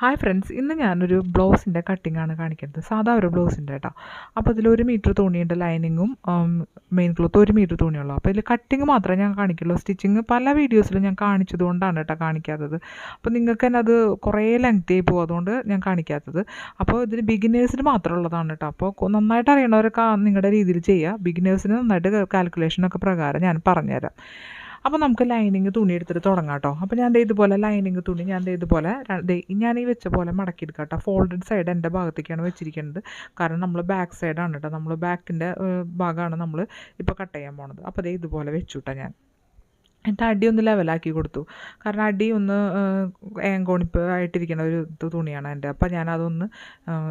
Hi friends ഇന്ന് ഞാനൊരു ബ്ലൗസിന്റെ ആണ് കാണിക്കുന്നത്. സാധാ ഒരു ബ്ലൗസിന്റെ കേട്ടോ. അപ്പോൾ ഇതിൽ ഒരു മീറ്റർ തുണിയുണ്ട് ലൈനിങ്ങും മെയിൻ ക്ലോത്ത് ഒരു മീറ്റർ തുണിയുള്ളൂ. അപ്പോൾ ഇതിൽ കട്ടിങ് മാത്രമേ ഞാൻ കാണിക്കുള്ളൂ. സ്റ്റിച്ചിങ് പല വീഡിയോസിലും ഞാൻ കാണിച്ചത് കൊണ്ടാണ് കേട്ടോ കാണിക്കാത്തത്. അപ്പോൾ നിങ്ങൾക്ക് തന്നെ അത് കുറേ ലെങ്ത് ആയി പോകും അതുകൊണ്ട് ഞാൻ കാണിക്കാത്തത്. അപ്പോൾ ഇതിൽ ബിഗിനേഴ്സിന് മാത്രമുള്ളതാണ് കേട്ടോ. അപ്പോൾ നന്നായിട്ട് അറിയണവരൊക്കെ നിങ്ങളുടെ രീതിയിൽ ചെയ്യുക. ബിഗിനേഴ്സിന് നന്നായിട്ട് കാൽക്കുലേഷനൊക്കെ പ്രകാരം ഞാൻ പറഞ്ഞുതരാം. അപ്പോൾ നമുക്ക് ലൈനിങ് തുണി എടുത്തിട്ട് തുടങ്ങാം കേട്ടോ അപ്പോൾ ഞാൻ ഇതുപോലെ ലൈനിങ് തുണി ഞാൻ ഇതുപോലെ ഞാൻ ഈ വെച്ച പോലെ മടക്കി എടുക്കാം കേട്ടോ ഫോൾഡഡ് സൈഡ് എന്റെ ഭാഗത്തേക്കാണ് വെച്ചിരിക്കുന്നത്. കാരണം നമ്മൾ ബാക്ക് സൈഡാണ് കേട്ടോ നമ്മൾ ബാക്കിന്റെ ഭാഗമാണ് നമ്മൾ ഇപ്പോൾ കട്ട് ചെയ്യാൻ പോണത്. അപ്പോൾ ഇതുപോലെ വെച്ചു കേട്ടോ ഞാൻ. എന്നിട്ട് അടി ഒന്ന് ലെവലാക്കി കൊടുത്തു. കാരണം അടി ഒന്ന് ഏങ്കോണിപ്പ് ആയിട്ടിരിക്കുന്ന ഒരു തുണിയാണ് എന്റെ. അപ്പോൾ ഞാനതൊന്ന്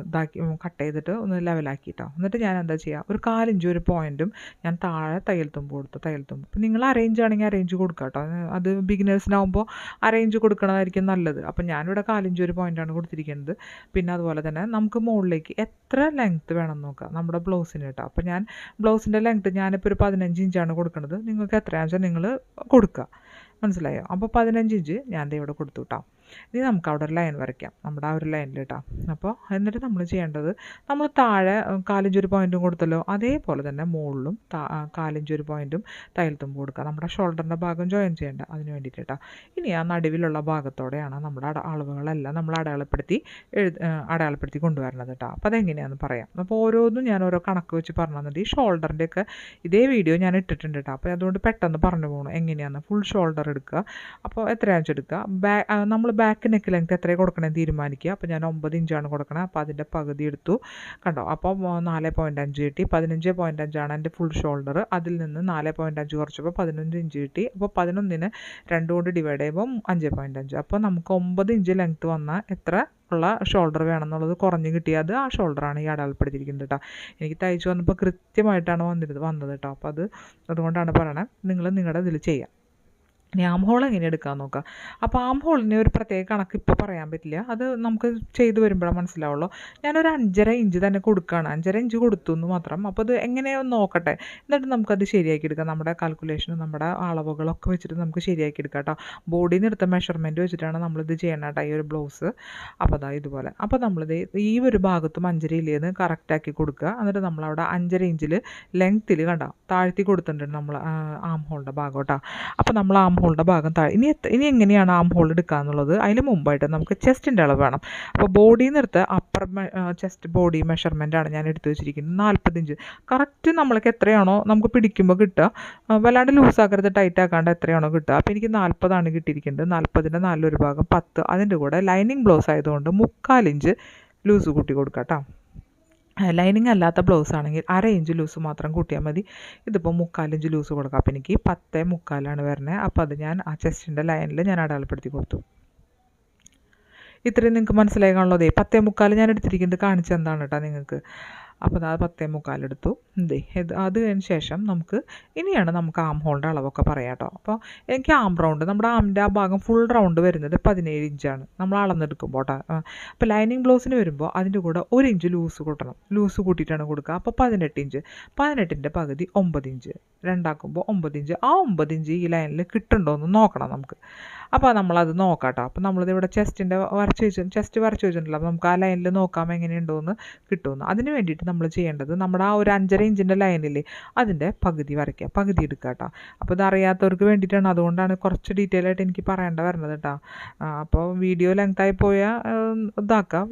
ഇതാക്കി കട്ട് ചെയ്തിട്ട് ഒന്ന് ലെവലാക്കി കേട്ടോ എന്നിട്ട് ഞാൻ എന്താ ചെയ്യുക ഒരു കാലിഞ്ച് ഒരു പോയിന്റും ഞാൻ താഴെ തയ്യൽ തുമ്പ് കൊടുത്തു തയ്യൽ തുമ്പ്. അപ്പം നിങ്ങൾ അറേഞ്ച് ആണെങ്കിൽ അറേഞ്ച് കൊടുക്കുക കേട്ടോ അത് ബിഗിനേഴ്സിനാവുമ്പോൾ അറേഞ്ച് കൊടുക്കണതായിരിക്കും നല്ലത്. അപ്പം ഞാനിവിടെ കാലിഞ്ച് ഒരു പോയിന്റാണ് കൊടുത്തിരിക്കുന്നത്. പിന്നെ അതുപോലെ തന്നെ നമുക്ക് മുകളിലേക്ക് എത്ര ലെങ്ത്ത് വേണം നോക്കാം? നമ്മുടെ ബ്ലൗസിന് കേട്ടോ അപ്പം ഞാൻ ബ്ലൗസിന്റെ ലെങ്ത്ത് ഞാനിപ്പോൾ ഒരു പതിനഞ്ച് ഇഞ്ചാണ് കൊടുക്കുന്നത് നിങ്ങൾക്ക് എത്രയാണെന്ന് വെച്ചാൽ നിങ്ങൾ മനസ്സിലായോ? അപ്പോൾ പതിനഞ്ച് ഇഞ്ച് ഞാൻ ഇവിടെ കൊടുത്തു കേട്ടോ ഇനി നമുക്ക് അവിടെ ഒരു ലൈൻ വരയ്ക്കാം. നമ്മുടെ ആ ഒരു ലൈനിൽ കേട്ടോ അപ്പോൾ എന്നിട്ട് നമ്മൾ ചെയ്യേണ്ടത് നമ്മൾ താഴെ കാലിഞ്ചൊരു പോയിന്റും കൊടുത്തല്ലോ. അതേപോലെ തന്നെ മുകളിലും കാലിഞ്ചൊരു പോയിന്റും തയ്യൽത്തുമ്പ് കൊടുക്കുക നമ്മുടെ ഷോൾഡറിന്റെ ഭാഗം ജോയിൻ ചെയ്യേണ്ട അതിന് വേണ്ടിയിട്ട് കേട്ടോ ഇനി ആ നടുവിലുള്ള ഭാഗത്തോടെയാണ് നമ്മുടെ അളവുകളെല്ലാം നമ്മൾ അടയാളപ്പെടുത്തി എഴുതി അടയാളപ്പെടുത്തി കൊണ്ടുവരണത് കേട്ടോ അപ്പോൾ അതെങ്ങനെയാണെന്ന് പറയാം. അപ്പോൾ ഓരോന്നും ഞാൻ ഓരോ കണക്ക് വെച്ച് പറഞ്ഞു തന്നിട്ട് ഈ ഷോൾഡറിന്റെയൊക്കെ ഇതേ വീഡിയോ ഞാൻ ഇട്ടിട്ടുണ്ട് കേട്ടോ അപ്പോൾ അതുകൊണ്ട് പെട്ടെന്ന് പറഞ്ഞു പോകണം എങ്ങനെയാണ് ഫുൾ ഷോൾഡർ എടുക്കുക. അപ്പോൾ എത്രയാണെന്ന് വെച്ചെടുക്കുക ബാ നമ്മൾ ബാക്ക് നെക്ക് ലെങ്ത് എത്രയാണ് കൊടുക്കണമെന്ന് തീരുമാനിക്കുക. അപ്പോൾ ഞാൻ ഒമ്പത് ഇഞ്ചാണ് കൊടുക്കണത് അപ്പോൾ അതിന്റെ പകുതി എടുത്തു. കണ്ടോ? അപ്പോൾ നാല് പോയിന്റ് അഞ്ച് കിട്ടി. പതിനഞ്ച് പോയിന്റ് അഞ്ചാണ് എന്റെ ഫുൾ ഷോൾഡർ അതിൽ നിന്ന് നാല് പോയിന്റ് അഞ്ച് കുറച്ചപ്പോൾ പതിനഞ്ച് ഇഞ്ച് കിട്ടി. അപ്പോൾ പതിനൊന്നിന് രണ്ട് കൊണ്ട് ഡിവൈഡ് ചെയ്യുമ്പോൾ അഞ്ച് പോയിന്റ് അഞ്ച്. അപ്പോൾ നമുക്ക് ഒമ്പത് ഇഞ്ച് ലെങ്ത് വന്നാൽ എത്ര ഉള്ള ഷോൾഡർ വേണമെന്നുള്ളത് കുറഞ്ഞ് കിട്ടിയത് ആ ഷോൾഡറാണ് ഈ അടയാളപ്പെടുത്തിയിരിക്കുന്നത് കേട്ടോ എനിക്ക് തയ്ച്ചു വന്നപ്പോൾ കൃത്യമായിട്ടാണ് വന്നിരുന്നത് വന്നത് കേട്ടോ അപ്പോൾ അത് അതുകൊണ്ടാണ് പറയണത് നിങ്ങൾ നിങ്ങളുടെ ഇതിൽ ചെയ്യാം. ഇനി ആം ഹോൾ എങ്ങനെ എടുക്കാൻ നോക്കുക അപ്പോൾ ആം ഹോളിന് ഒരു പ്രത്യേക കണക്ക് ഇപ്പോൾ പറയാൻ പറ്റില്ല. അത് നമുക്ക് ചെയ്തു വരുമ്പോഴാണ് മനസ്സിലാവുള്ളൂ. ഞാനൊരു അഞ്ചര ഇഞ്ച് തന്നെ കൊടുക്കുകയാണ് അഞ്ചര ഇഞ്ച് കൊടുത്തു എന്ന് മാത്രം. അപ്പോൾ അത് എങ്ങനെയൊന്ന് നോക്കട്ടെ. എന്നിട്ട് നമുക്കത് ശരിയാക്കി എടുക്കാം. നമ്മുടെ കാൽക്കുലേഷനും നമ്മുടെ അളവുകളൊക്കെ വെച്ചിട്ട് നമുക്ക് ശരിയാക്കി എടുക്കാം കേട്ടോ. ബോഡിയിൽ നിന്ന് മെഷർമെന്റ് വെച്ചിട്ടാണ് നമ്മളിത് ചെയ്യണം കേട്ടോ ഈ ഒരു ബ്ലൗസ് അപ്പോൾ അതാ ഇതുപോലെ. അപ്പോൾ നമ്മളിത് ഈ ഒരു ഭാഗത്തും അഞ്ചര ഇല്ലേന്ന് കറക്റ്റാക്കി കൊടുക്കുക. എന്നിട്ട് നമ്മളവിടെ അഞ്ചര ഇഞ്ചിൽ ലെങ്ത്തിൽ കണ്ടോ താഴ്ത്തി കൊടുത്തിട്ടുണ്ട് നമ്മൾ ആം ഹോളിന്റെ ഭാഗം കേട്ടോ. അപ്പോൾ നമ്മൾ ആം ഹോളിന്റെ ഭാഗം താഴെ. ഇനി ഇനി എങ്ങനെയാണ് ആം ഹോൾ എടുക്കുക എന്നുള്ളത് അതിന് മുമ്പായിട്ട് നമുക്ക് ചെസ്റ്റിന്റെ അളവ് വേണം. അപ്പോൾ ബോഡി നിർത്ത് അപ്പർ ചെസ്റ്റ് ബോഡി മെഷർമെന്റ് ആണ് ഞാൻ എടുത്തു വെച്ചിരിക്കുന്നത്. നാൽപ്പത്തിഞ്ച് കറക്റ്റ് നമ്മൾക്ക് എത്രയാണോ നമുക്ക് പിടിക്കുമ്പോൾ കിട്ടുക. വല്ലാണ്ട് ലൂസാക്കരുത് ടൈറ്റ് ആക്കാണ്ട് എത്രയാണോ കിട്ടുക. അപ്പോൾ എനിക്ക് നാൽപ്പതാണ് കിട്ടിയിരിക്കുന്നത്. നാൽപ്പതിന്റെ നാലൊരു ഭാഗം പത്ത്. അതിന്റെ കൂടെ ലൈനിങ് ബ്ലൗസ് ആയതുകൊണ്ട് മുക്കാലിഞ്ച് ലൂസ് കൂട്ടി കൊടുക്കാം കേട്ടോ. ലൈനിങ് അല്ലാത്ത ബ്ലൗസ് ആണെങ്കിൽ അര ഇഞ്ച് ലൂസ് മാത്രം കൂട്ടിയാൽ മതി. ഇതിപ്പോൾ മുക്കാലിഞ്ച് ലൂസ് കൊടുക്കാം. അപ്പോൾ എനിക്ക് പത്തേ മുക്കാലാണ് വരുന്നത് അപ്പോൾ അത് ഞാൻ ആ ചെസ്റ്റിന്റെ ലൈനിൽ ഞാൻ അടയാളപ്പെടുത്തി കൊടുത്തു. ഇത്രയും നിങ്ങൾക്ക് മനസ്സിലായി കാണുള്ളൂ ദേ പത്തേ മുക്കാൽ ഞാൻ എടുത്തിരിക്കുന്നത് കാണിച്ചെന്താണ് കേട്ടോ നിങ്ങൾക്ക്. അപ്പോൾ അത് പത്തേ മുക്കാലെടുത്തു. എടുത്തു അത് കഴിഞ്ഞ ശേഷം നമുക്ക് ഇനിയാണ് നമുക്ക് ആം ഹോളിന്റെ അളവൊക്കെ പറയാം കേട്ടോ അപ്പോൾ എനിക്ക് ആം റൗണ്ട് നമ്മുടെ ആമിന്റെ ആ ഭാഗം ഫുൾ റൗണ്ട് വരുന്നത് പതിനേഴ് ഇഞ്ചാണ് നമ്മൾ അളന്നെടുക്കുമ്പോൾ കേട്ടോ അപ്പോൾ ലൈനിങ് ബ്ലൗസിന് വരുമ്പോൾ അതിന്റെ കൂടെ ഒരു ഇഞ്ച് ലൂസ് കൂട്ടണം. ലൂസ് കൂട്ടിയിട്ടാണ് കൊടുക്കുക. അപ്പോൾ പതിനെട്ട് ഇഞ്ച് പതിനെട്ടിന്റെ പകുതി ഒമ്പത് ഇഞ്ച് രണ്ടാക്കുമ്പോൾ ഒമ്പത് ഇഞ്ച് ആ ഒമ്പത് ഇഞ്ച് ഈ ലൈനിൽ കിട്ടുന്നുണ്ടോ എന്ന് നോക്കണം നമുക്ക്. അപ്പോൾ നമ്മളത് നോക്കാം കേട്ടോ അപ്പോൾ നമ്മളിത് ഇവിടെ ചെസ്റ്റിന്റെ വരച്ച് വെച്ചു ചെസ്റ്റ് വരച്ച് വെച്ചിട്ടുണ്ടല്ലോ. അപ്പോൾ നമുക്ക് ആ ലൈനിൽ നോക്കാം എങ്ങനെയുണ്ടോ എന്ന് കിട്ടുമെന്ന്. അതിന് വേണ്ടിയിട്ട് നമ്മൾ ചെയ്യേണ്ടത് നമ്മുടെ ആ ഒരു അഞ്ചര ഇഞ്ചിന്റെ ലൈനില്ലേ അതിന്റെ പകുതി വരയ്ക്കുക. പകുതി എടുക്കുക കേട്ടോ അപ്പോൾ ഇത് അറിയാത്തവർക്ക് വേണ്ടിയിട്ടാണ്. അതുകൊണ്ടാണ് കുറച്ച് ഡീറ്റെയിൽ ആയിട്ട് എനിക്ക് പറയേണ്ട വരുന്നത് കേട്ടോ അപ്പോൾ വീഡിയോ ലെങ്തായി പോയാൽ ഇതാക്കാം.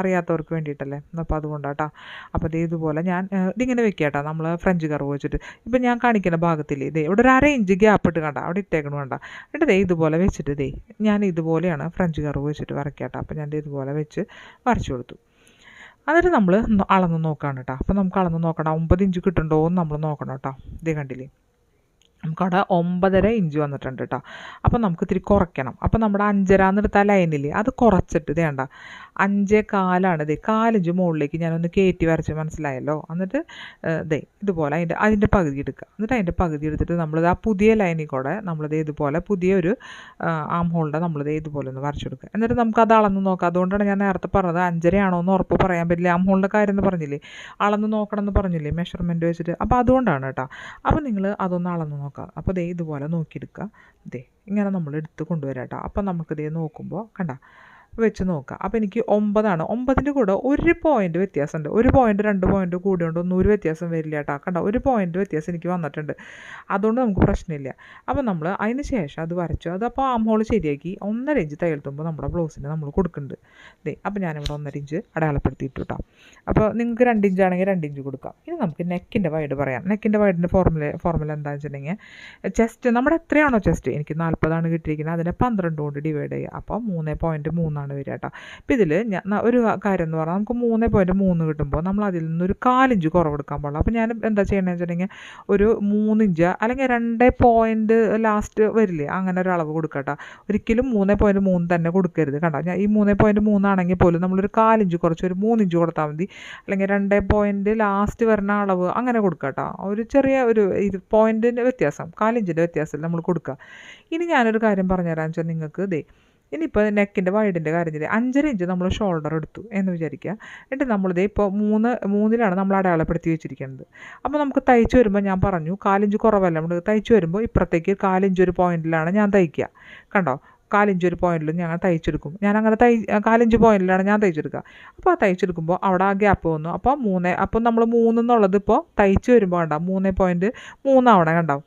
അറിയാത്തവർക്ക് വേണ്ടിയിട്ടല്ലേ. അപ്പോൾ അതുകൊണ്ടാട്ടോ. അപ്പോൾ ഇത് ഇതുപോലെ ഞാൻ ഇതിങ്ങനെ വെക്കുക കേട്ടോ നമ്മൾ ഫ്രഞ്ച് കർവ് വെച്ചിട്ട്. ഇപ്പം ഞാൻ കാണിക്കുന്ന ഭാഗത്തില്ലേ ഇതേ ഇവിടെ ഒരു അര ഇഞ്ച് ഗ്യാപ്പ് ഇട്ട് കണ്ട. അവിടെ ഇട്ടേക്കണ വേണ്ട എന്നിട്ട് ദേ ഇതുപോലെ വെച്ചിട്ട് ദേ ഞാൻ ഇതുപോലെയാണ് ഫ്രഞ്ച് കർവ് വെച്ചിട്ട് വരയ്ക്കാട്ടോ. അപ്പോൾ ഞാൻ ഇതുപോലെ വെച്ച് വരച്ചു കൊടുത്തു. എന്നിട്ട് നമ്മൾ അളന്ന് നോക്കാണ് കേട്ടോ അപ്പോൾ നമുക്ക് അളന്ന് നോക്കണം. ഒമ്പത് ഇഞ്ച് കിട്ടുന്നുണ്ടോ എന്ന് നമ്മൾ നോക്കണം കേട്ടോ ഇതേ കണ്ടില്ലേ? നമുക്കവിടെ ഒമ്പതര ഇഞ്ച് വന്നിട്ടുണ്ട് കേട്ടോ അപ്പോൾ നമുക്ക് ഇത്തിരി കുറയ്ക്കണം. അപ്പോൾ നമ്മുടെ അഞ്ചര എന്നെടുത്ത ലൈനിൽ അത് കുറച്ചിട്ട് വേണ്ട അഞ്ചേ കാലാണ് ഇത്. കാലിഞ്ച് മുകളിലേക്ക് ഞാനൊന്ന് കയറ്റി വരച്ച് മനസ്സിലായല്ലോ? എന്നിട്ട് ദേ ഇതുപോലെ അതിന്റെ അതിന്റെ പകുതി എടുക്കുക. എന്നിട്ട് അതിന്റെ പകുതി എടുത്തിട്ട് നമ്മളിത് ആ പുതിയ ലൈനിൽ കൂടെ നമ്മളിത് ഇതുപോലെ പുതിയൊരു ആം ഹോളിന്റെ നമ്മളിത് ഇതുപോലെ ഒന്ന് വരച്ചു കൊടുക്കുക. എന്നിട്ട് നമുക്ക് അത് അളന്ന് നോക്കാം. അതുകൊണ്ടാണ് ഞാൻ നേരത്തെ പറഞ്ഞത് അഞ്ചരയാണോ എന്ന് ഉറപ്പ് പറയാൻ പറ്റില്ല. ആം ഹോളിന്റെ കാര്യം എന്ന് പറഞ്ഞില്ലേ? അളന്ന് നോക്കണം എന്ന് പറഞ്ഞില്ലേ? മെഷർമെന്റ് വെച്ചിട്ട്. അപ്പോൾ അതുകൊണ്ടാണ് കേട്ടോ അപ്പോൾ നിങ്ങൾ അതൊന്ന് അളന്ന് നോക്കുക അപ്പോൾ ദേ ഇതുപോലെ നോക്കിയെടുക്കുക. ദേ ഇങ്ങനെ നമ്മൾ എടുത്ത് കൊണ്ടുവരാം കേട്ടോ അപ്പോൾ നമുക്ക് ദേ നോക്കുമ്പോൾ കണ്ട വെച്ച് നോക്കുക അപ്പോൾ എനിക്ക് ഒമ്പതാണ്. ഒമ്പതിന്റെ കൂടെ ഒരു പോയിന്റ് വ്യത്യാസമുണ്ട്. ഒരു പോയിന്റ് രണ്ട് പോയിന്റ് കൂടിയുണ്ട് ഒന്നും ഒരു വ്യത്യാസം വരില്ല കേട്ടോ കണ്ട? ഒരു പോയിന്റ് വ്യത്യാസം എനിക്ക് വന്നിട്ടുണ്ട്. അതുകൊണ്ട് നമുക്ക് പ്രശ്നമില്ല. അപ്പോൾ നമ്മൾ അതിന് ശേഷം അത് വരച്ചു. അത് അപ്പോൾ ആം ഹോൾ ശരിയാക്കി. ഒന്നര ഇഞ്ച് തയ്യൽ തുമ്പോൾ നമ്മുടെ ബ്ലൗസിന് നമ്മൾ കൊടുക്കുന്നുണ്ട്. ദേ അപ്പോൾ ഞാനിവിടെ ഒന്നര ഇഞ്ച് അടയാളപ്പെടുത്തിയിട്ട് കേട്ടോ അപ്പോൾ നിങ്ങൾക്ക് രണ്ട് ഇഞ്ച് ആണെങ്കിൽ രണ്ട് ഇഞ്ച് കൊടുക്കാം. ഇനി നമുക്ക് നെക്കിന്റെ വൈഡ് പറയാം. നെക്കിന്റെ വൈഡിന്റെ ഫോർമുല ഫോർമുല എന്താണെന്ന് വെച്ചിട്ടുണ്ടെങ്കിൽ ചെസ്റ്റ് നമ്മുടെ എത്രയാണോ ചെസ്റ്റ് എനിക്ക് നാൽപ്പതാണ് കിട്ടിയിരിക്കുന്നത്. അതിനെ പന്ത്രണ്ട് കൊണ്ട് ഡിവൈഡ് ചെയ്യുക അപ്പോൾ മൂന്ന് പോയിന്റ് മൂന്നാണ്. വരിക കേട്ടോ അപ്പോൾ ഇതിൽ ഒരു കാര്യം എന്ന് പറഞ്ഞാൽ നമുക്ക് മൂന്ന് പോയിന്റ് മൂന്ന് കിട്ടുമ്പോൾ നമ്മൾ അതിൽ നിന്നൊരു കാലിഞ്ച് കുറവ് എടുക്കാൻ പാടില്ല. അപ്പോൾ ഞാൻ എന്താ ചെയ്യണമെന്ന് വെച്ചിട്ടുണ്ടെങ്കിൽ ഒരു മൂന്നിഞ്ച് അല്ലെങ്കിൽ രണ്ട് പോയിന്റ് ലാസ്റ്റ് വരില്ലേ അങ്ങനെ ഒരു അളവ് കൊടുക്കുക കേട്ടോ ഒരിക്കലും മൂന്ന് പോയിന്റ് മൂന്ന് തന്നെ കൊടുക്കരുത് കണ്ടോ? ഞാൻ ഈ മൂന്ന് പോയിന്റ് മൂന്നാണെങ്കിൽ പോലും നമ്മളൊരു കാലിഞ്ച് കുറച്ച് ഒരു മൂന്നിഞ്ച് കൊടുത്താൽ മതി. അല്ലെങ്കിൽ രണ്ട് പോയിന്റ് ലാസ്റ്റ് വരുന്ന അളവ് അങ്ങനെ കൊടുക്കുക കേട്ടോ ഒരു ചെറിയ ഒരു ഇത് പോയിന്റിന്റെ വ്യത്യാസം കാലിഞ്ചിന്റെ വ്യത്യാസം നമ്മൾ കൊടുക്കുക ഇനി ഞാനൊരു കാര്യം പറഞ്ഞുതരാമെന്ന് വെച്ചാൽ നിങ്ങൾക്ക് ദേ ഇനിയിപ്പോൾ നെക്കിന്റെ വൈഡിന്റെ കാര്യത്തിൽ അഞ്ചര ഇഞ്ച് നമ്മൾ ഷോൾഡർ എടുത്തു എന്ന് വിചാരിക്കുക എന്നിട്ട് നമ്മളിത് ഇപ്പോൾ മൂന്ന് മൂന്നിലാണ് നമ്മൾ അടയാളപ്പെടുത്തി വെച്ചിരിക്കുന്നത്. അപ്പോൾ നമുക്ക് തയ്ച്ച് വരുമ്പോൾ ഞാൻ പറഞ്ഞു കാലിഞ്ച് കുറവല്ല? നമ്മൾ തയ്ച്ച് വരുമ്പോൾ ഇപ്പുറത്തേക്ക് കാലിഞ്ച് ഒരു പോയിന്റിലാണ് ഞാൻ തയ്ക്കുക കണ്ടോ? കാലിഞ്ച് ഒരു പോയിന്റിൽ ഞാൻ തയ്ച്ചെടുക്കും. ഞാൻ അങ്ങനെ തൈ കാലിഞ്ച് പോയിന്റിലാണ് ഞാൻ തയ്ച്ചെടുക്കുക അപ്പോൾ ആ തയ്ച്ചെടുക്കുമ്പോൾ അവിടെ ആ ഗ്യാപ്പ് വന്നു. അപ്പോൾ മൂന്ന് അപ്പോൾ നമ്മൾ മൂന്നെന്നുള്ളത് ഇപ്പോൾ തയ്ച്ച് വരുമ്പോൾ കണ്ടാവും മൂന്ന് പോയിന്റ് മൂന്നാവണേ കണ്ടാവും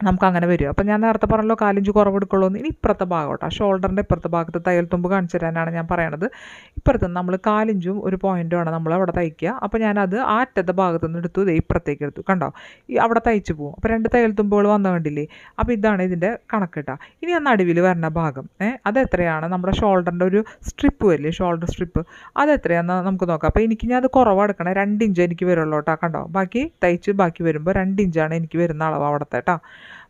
നമുക്ക് അങ്ങനെ വരും. അപ്പോൾ ഞാൻ നേരത്തെ പറഞ്ഞല്ലോ കാലിഞ്ച് കുറവെടുക്കുള്ളൂ എന്ന് ഇനി ഇപ്പുറത്തെ ഭാഗം ആ ഷോൾഡറിന്റെ ഇപ്പുറത്തെ ഭാഗത്ത് തയ്യൽ തുമ്പ് കാണിച്ചു തരാനാണ് ഞാൻ പറയണത്. ഇപ്പുറത്ത് നമ്മൾ കാലിഞ്ചും ഒരു പോയിന്റുമാണ് നമ്മൾ അവിടെ തയ്ക്കുക. അപ്പോൾ ഞാനത് ആ അറ്റത്തെ ഭാഗത്തു നിന്ന് എടുത്തു. ഇതേ ഇപ്പുറത്തേക്ക് എടുത്തു. കണ്ടോ? ഈ അവിടെ തയ്ച്ച് പോകും അപ്പോൾ രണ്ട് തയ്യൽ തുമ്പുകൾ വന്നു കണ്ടില്ലേ? അപ്പോൾ ഇതാണ് ഇതിന്റെ കണക്കിട്ട. കേട്ടോ ഇനി ആ നടുവിൽ വരുന്ന ഭാഗം. ഏഹ് അത് എത്രയാണ്? നമ്മുടെ ഷോൾഡറിന്റെ ഒരു സ്ട്രിപ്പ് വരില്ലേ? ഷോൾഡർ സ്ട്രിപ്പ് അത് എത്രയാണെന്ന് നമുക്ക് നോക്കാം. അപ്പോൾ എനിക്ക് ഞാൻ അത് കുറവെടുക്കണേ രണ്ട് ഇഞ്ച് എനിക്ക് വരുള്ളൂ കേട്ടോ. കണ്ടോ? ബാക്കി തയ്ച്ച് ബാക്കി വരുമ്പോൾ രണ്ട് ഇഞ്ചാണ് എനിക്ക് വരുന്ന അളവ് അവിടുത്തെ കേട്ടോ.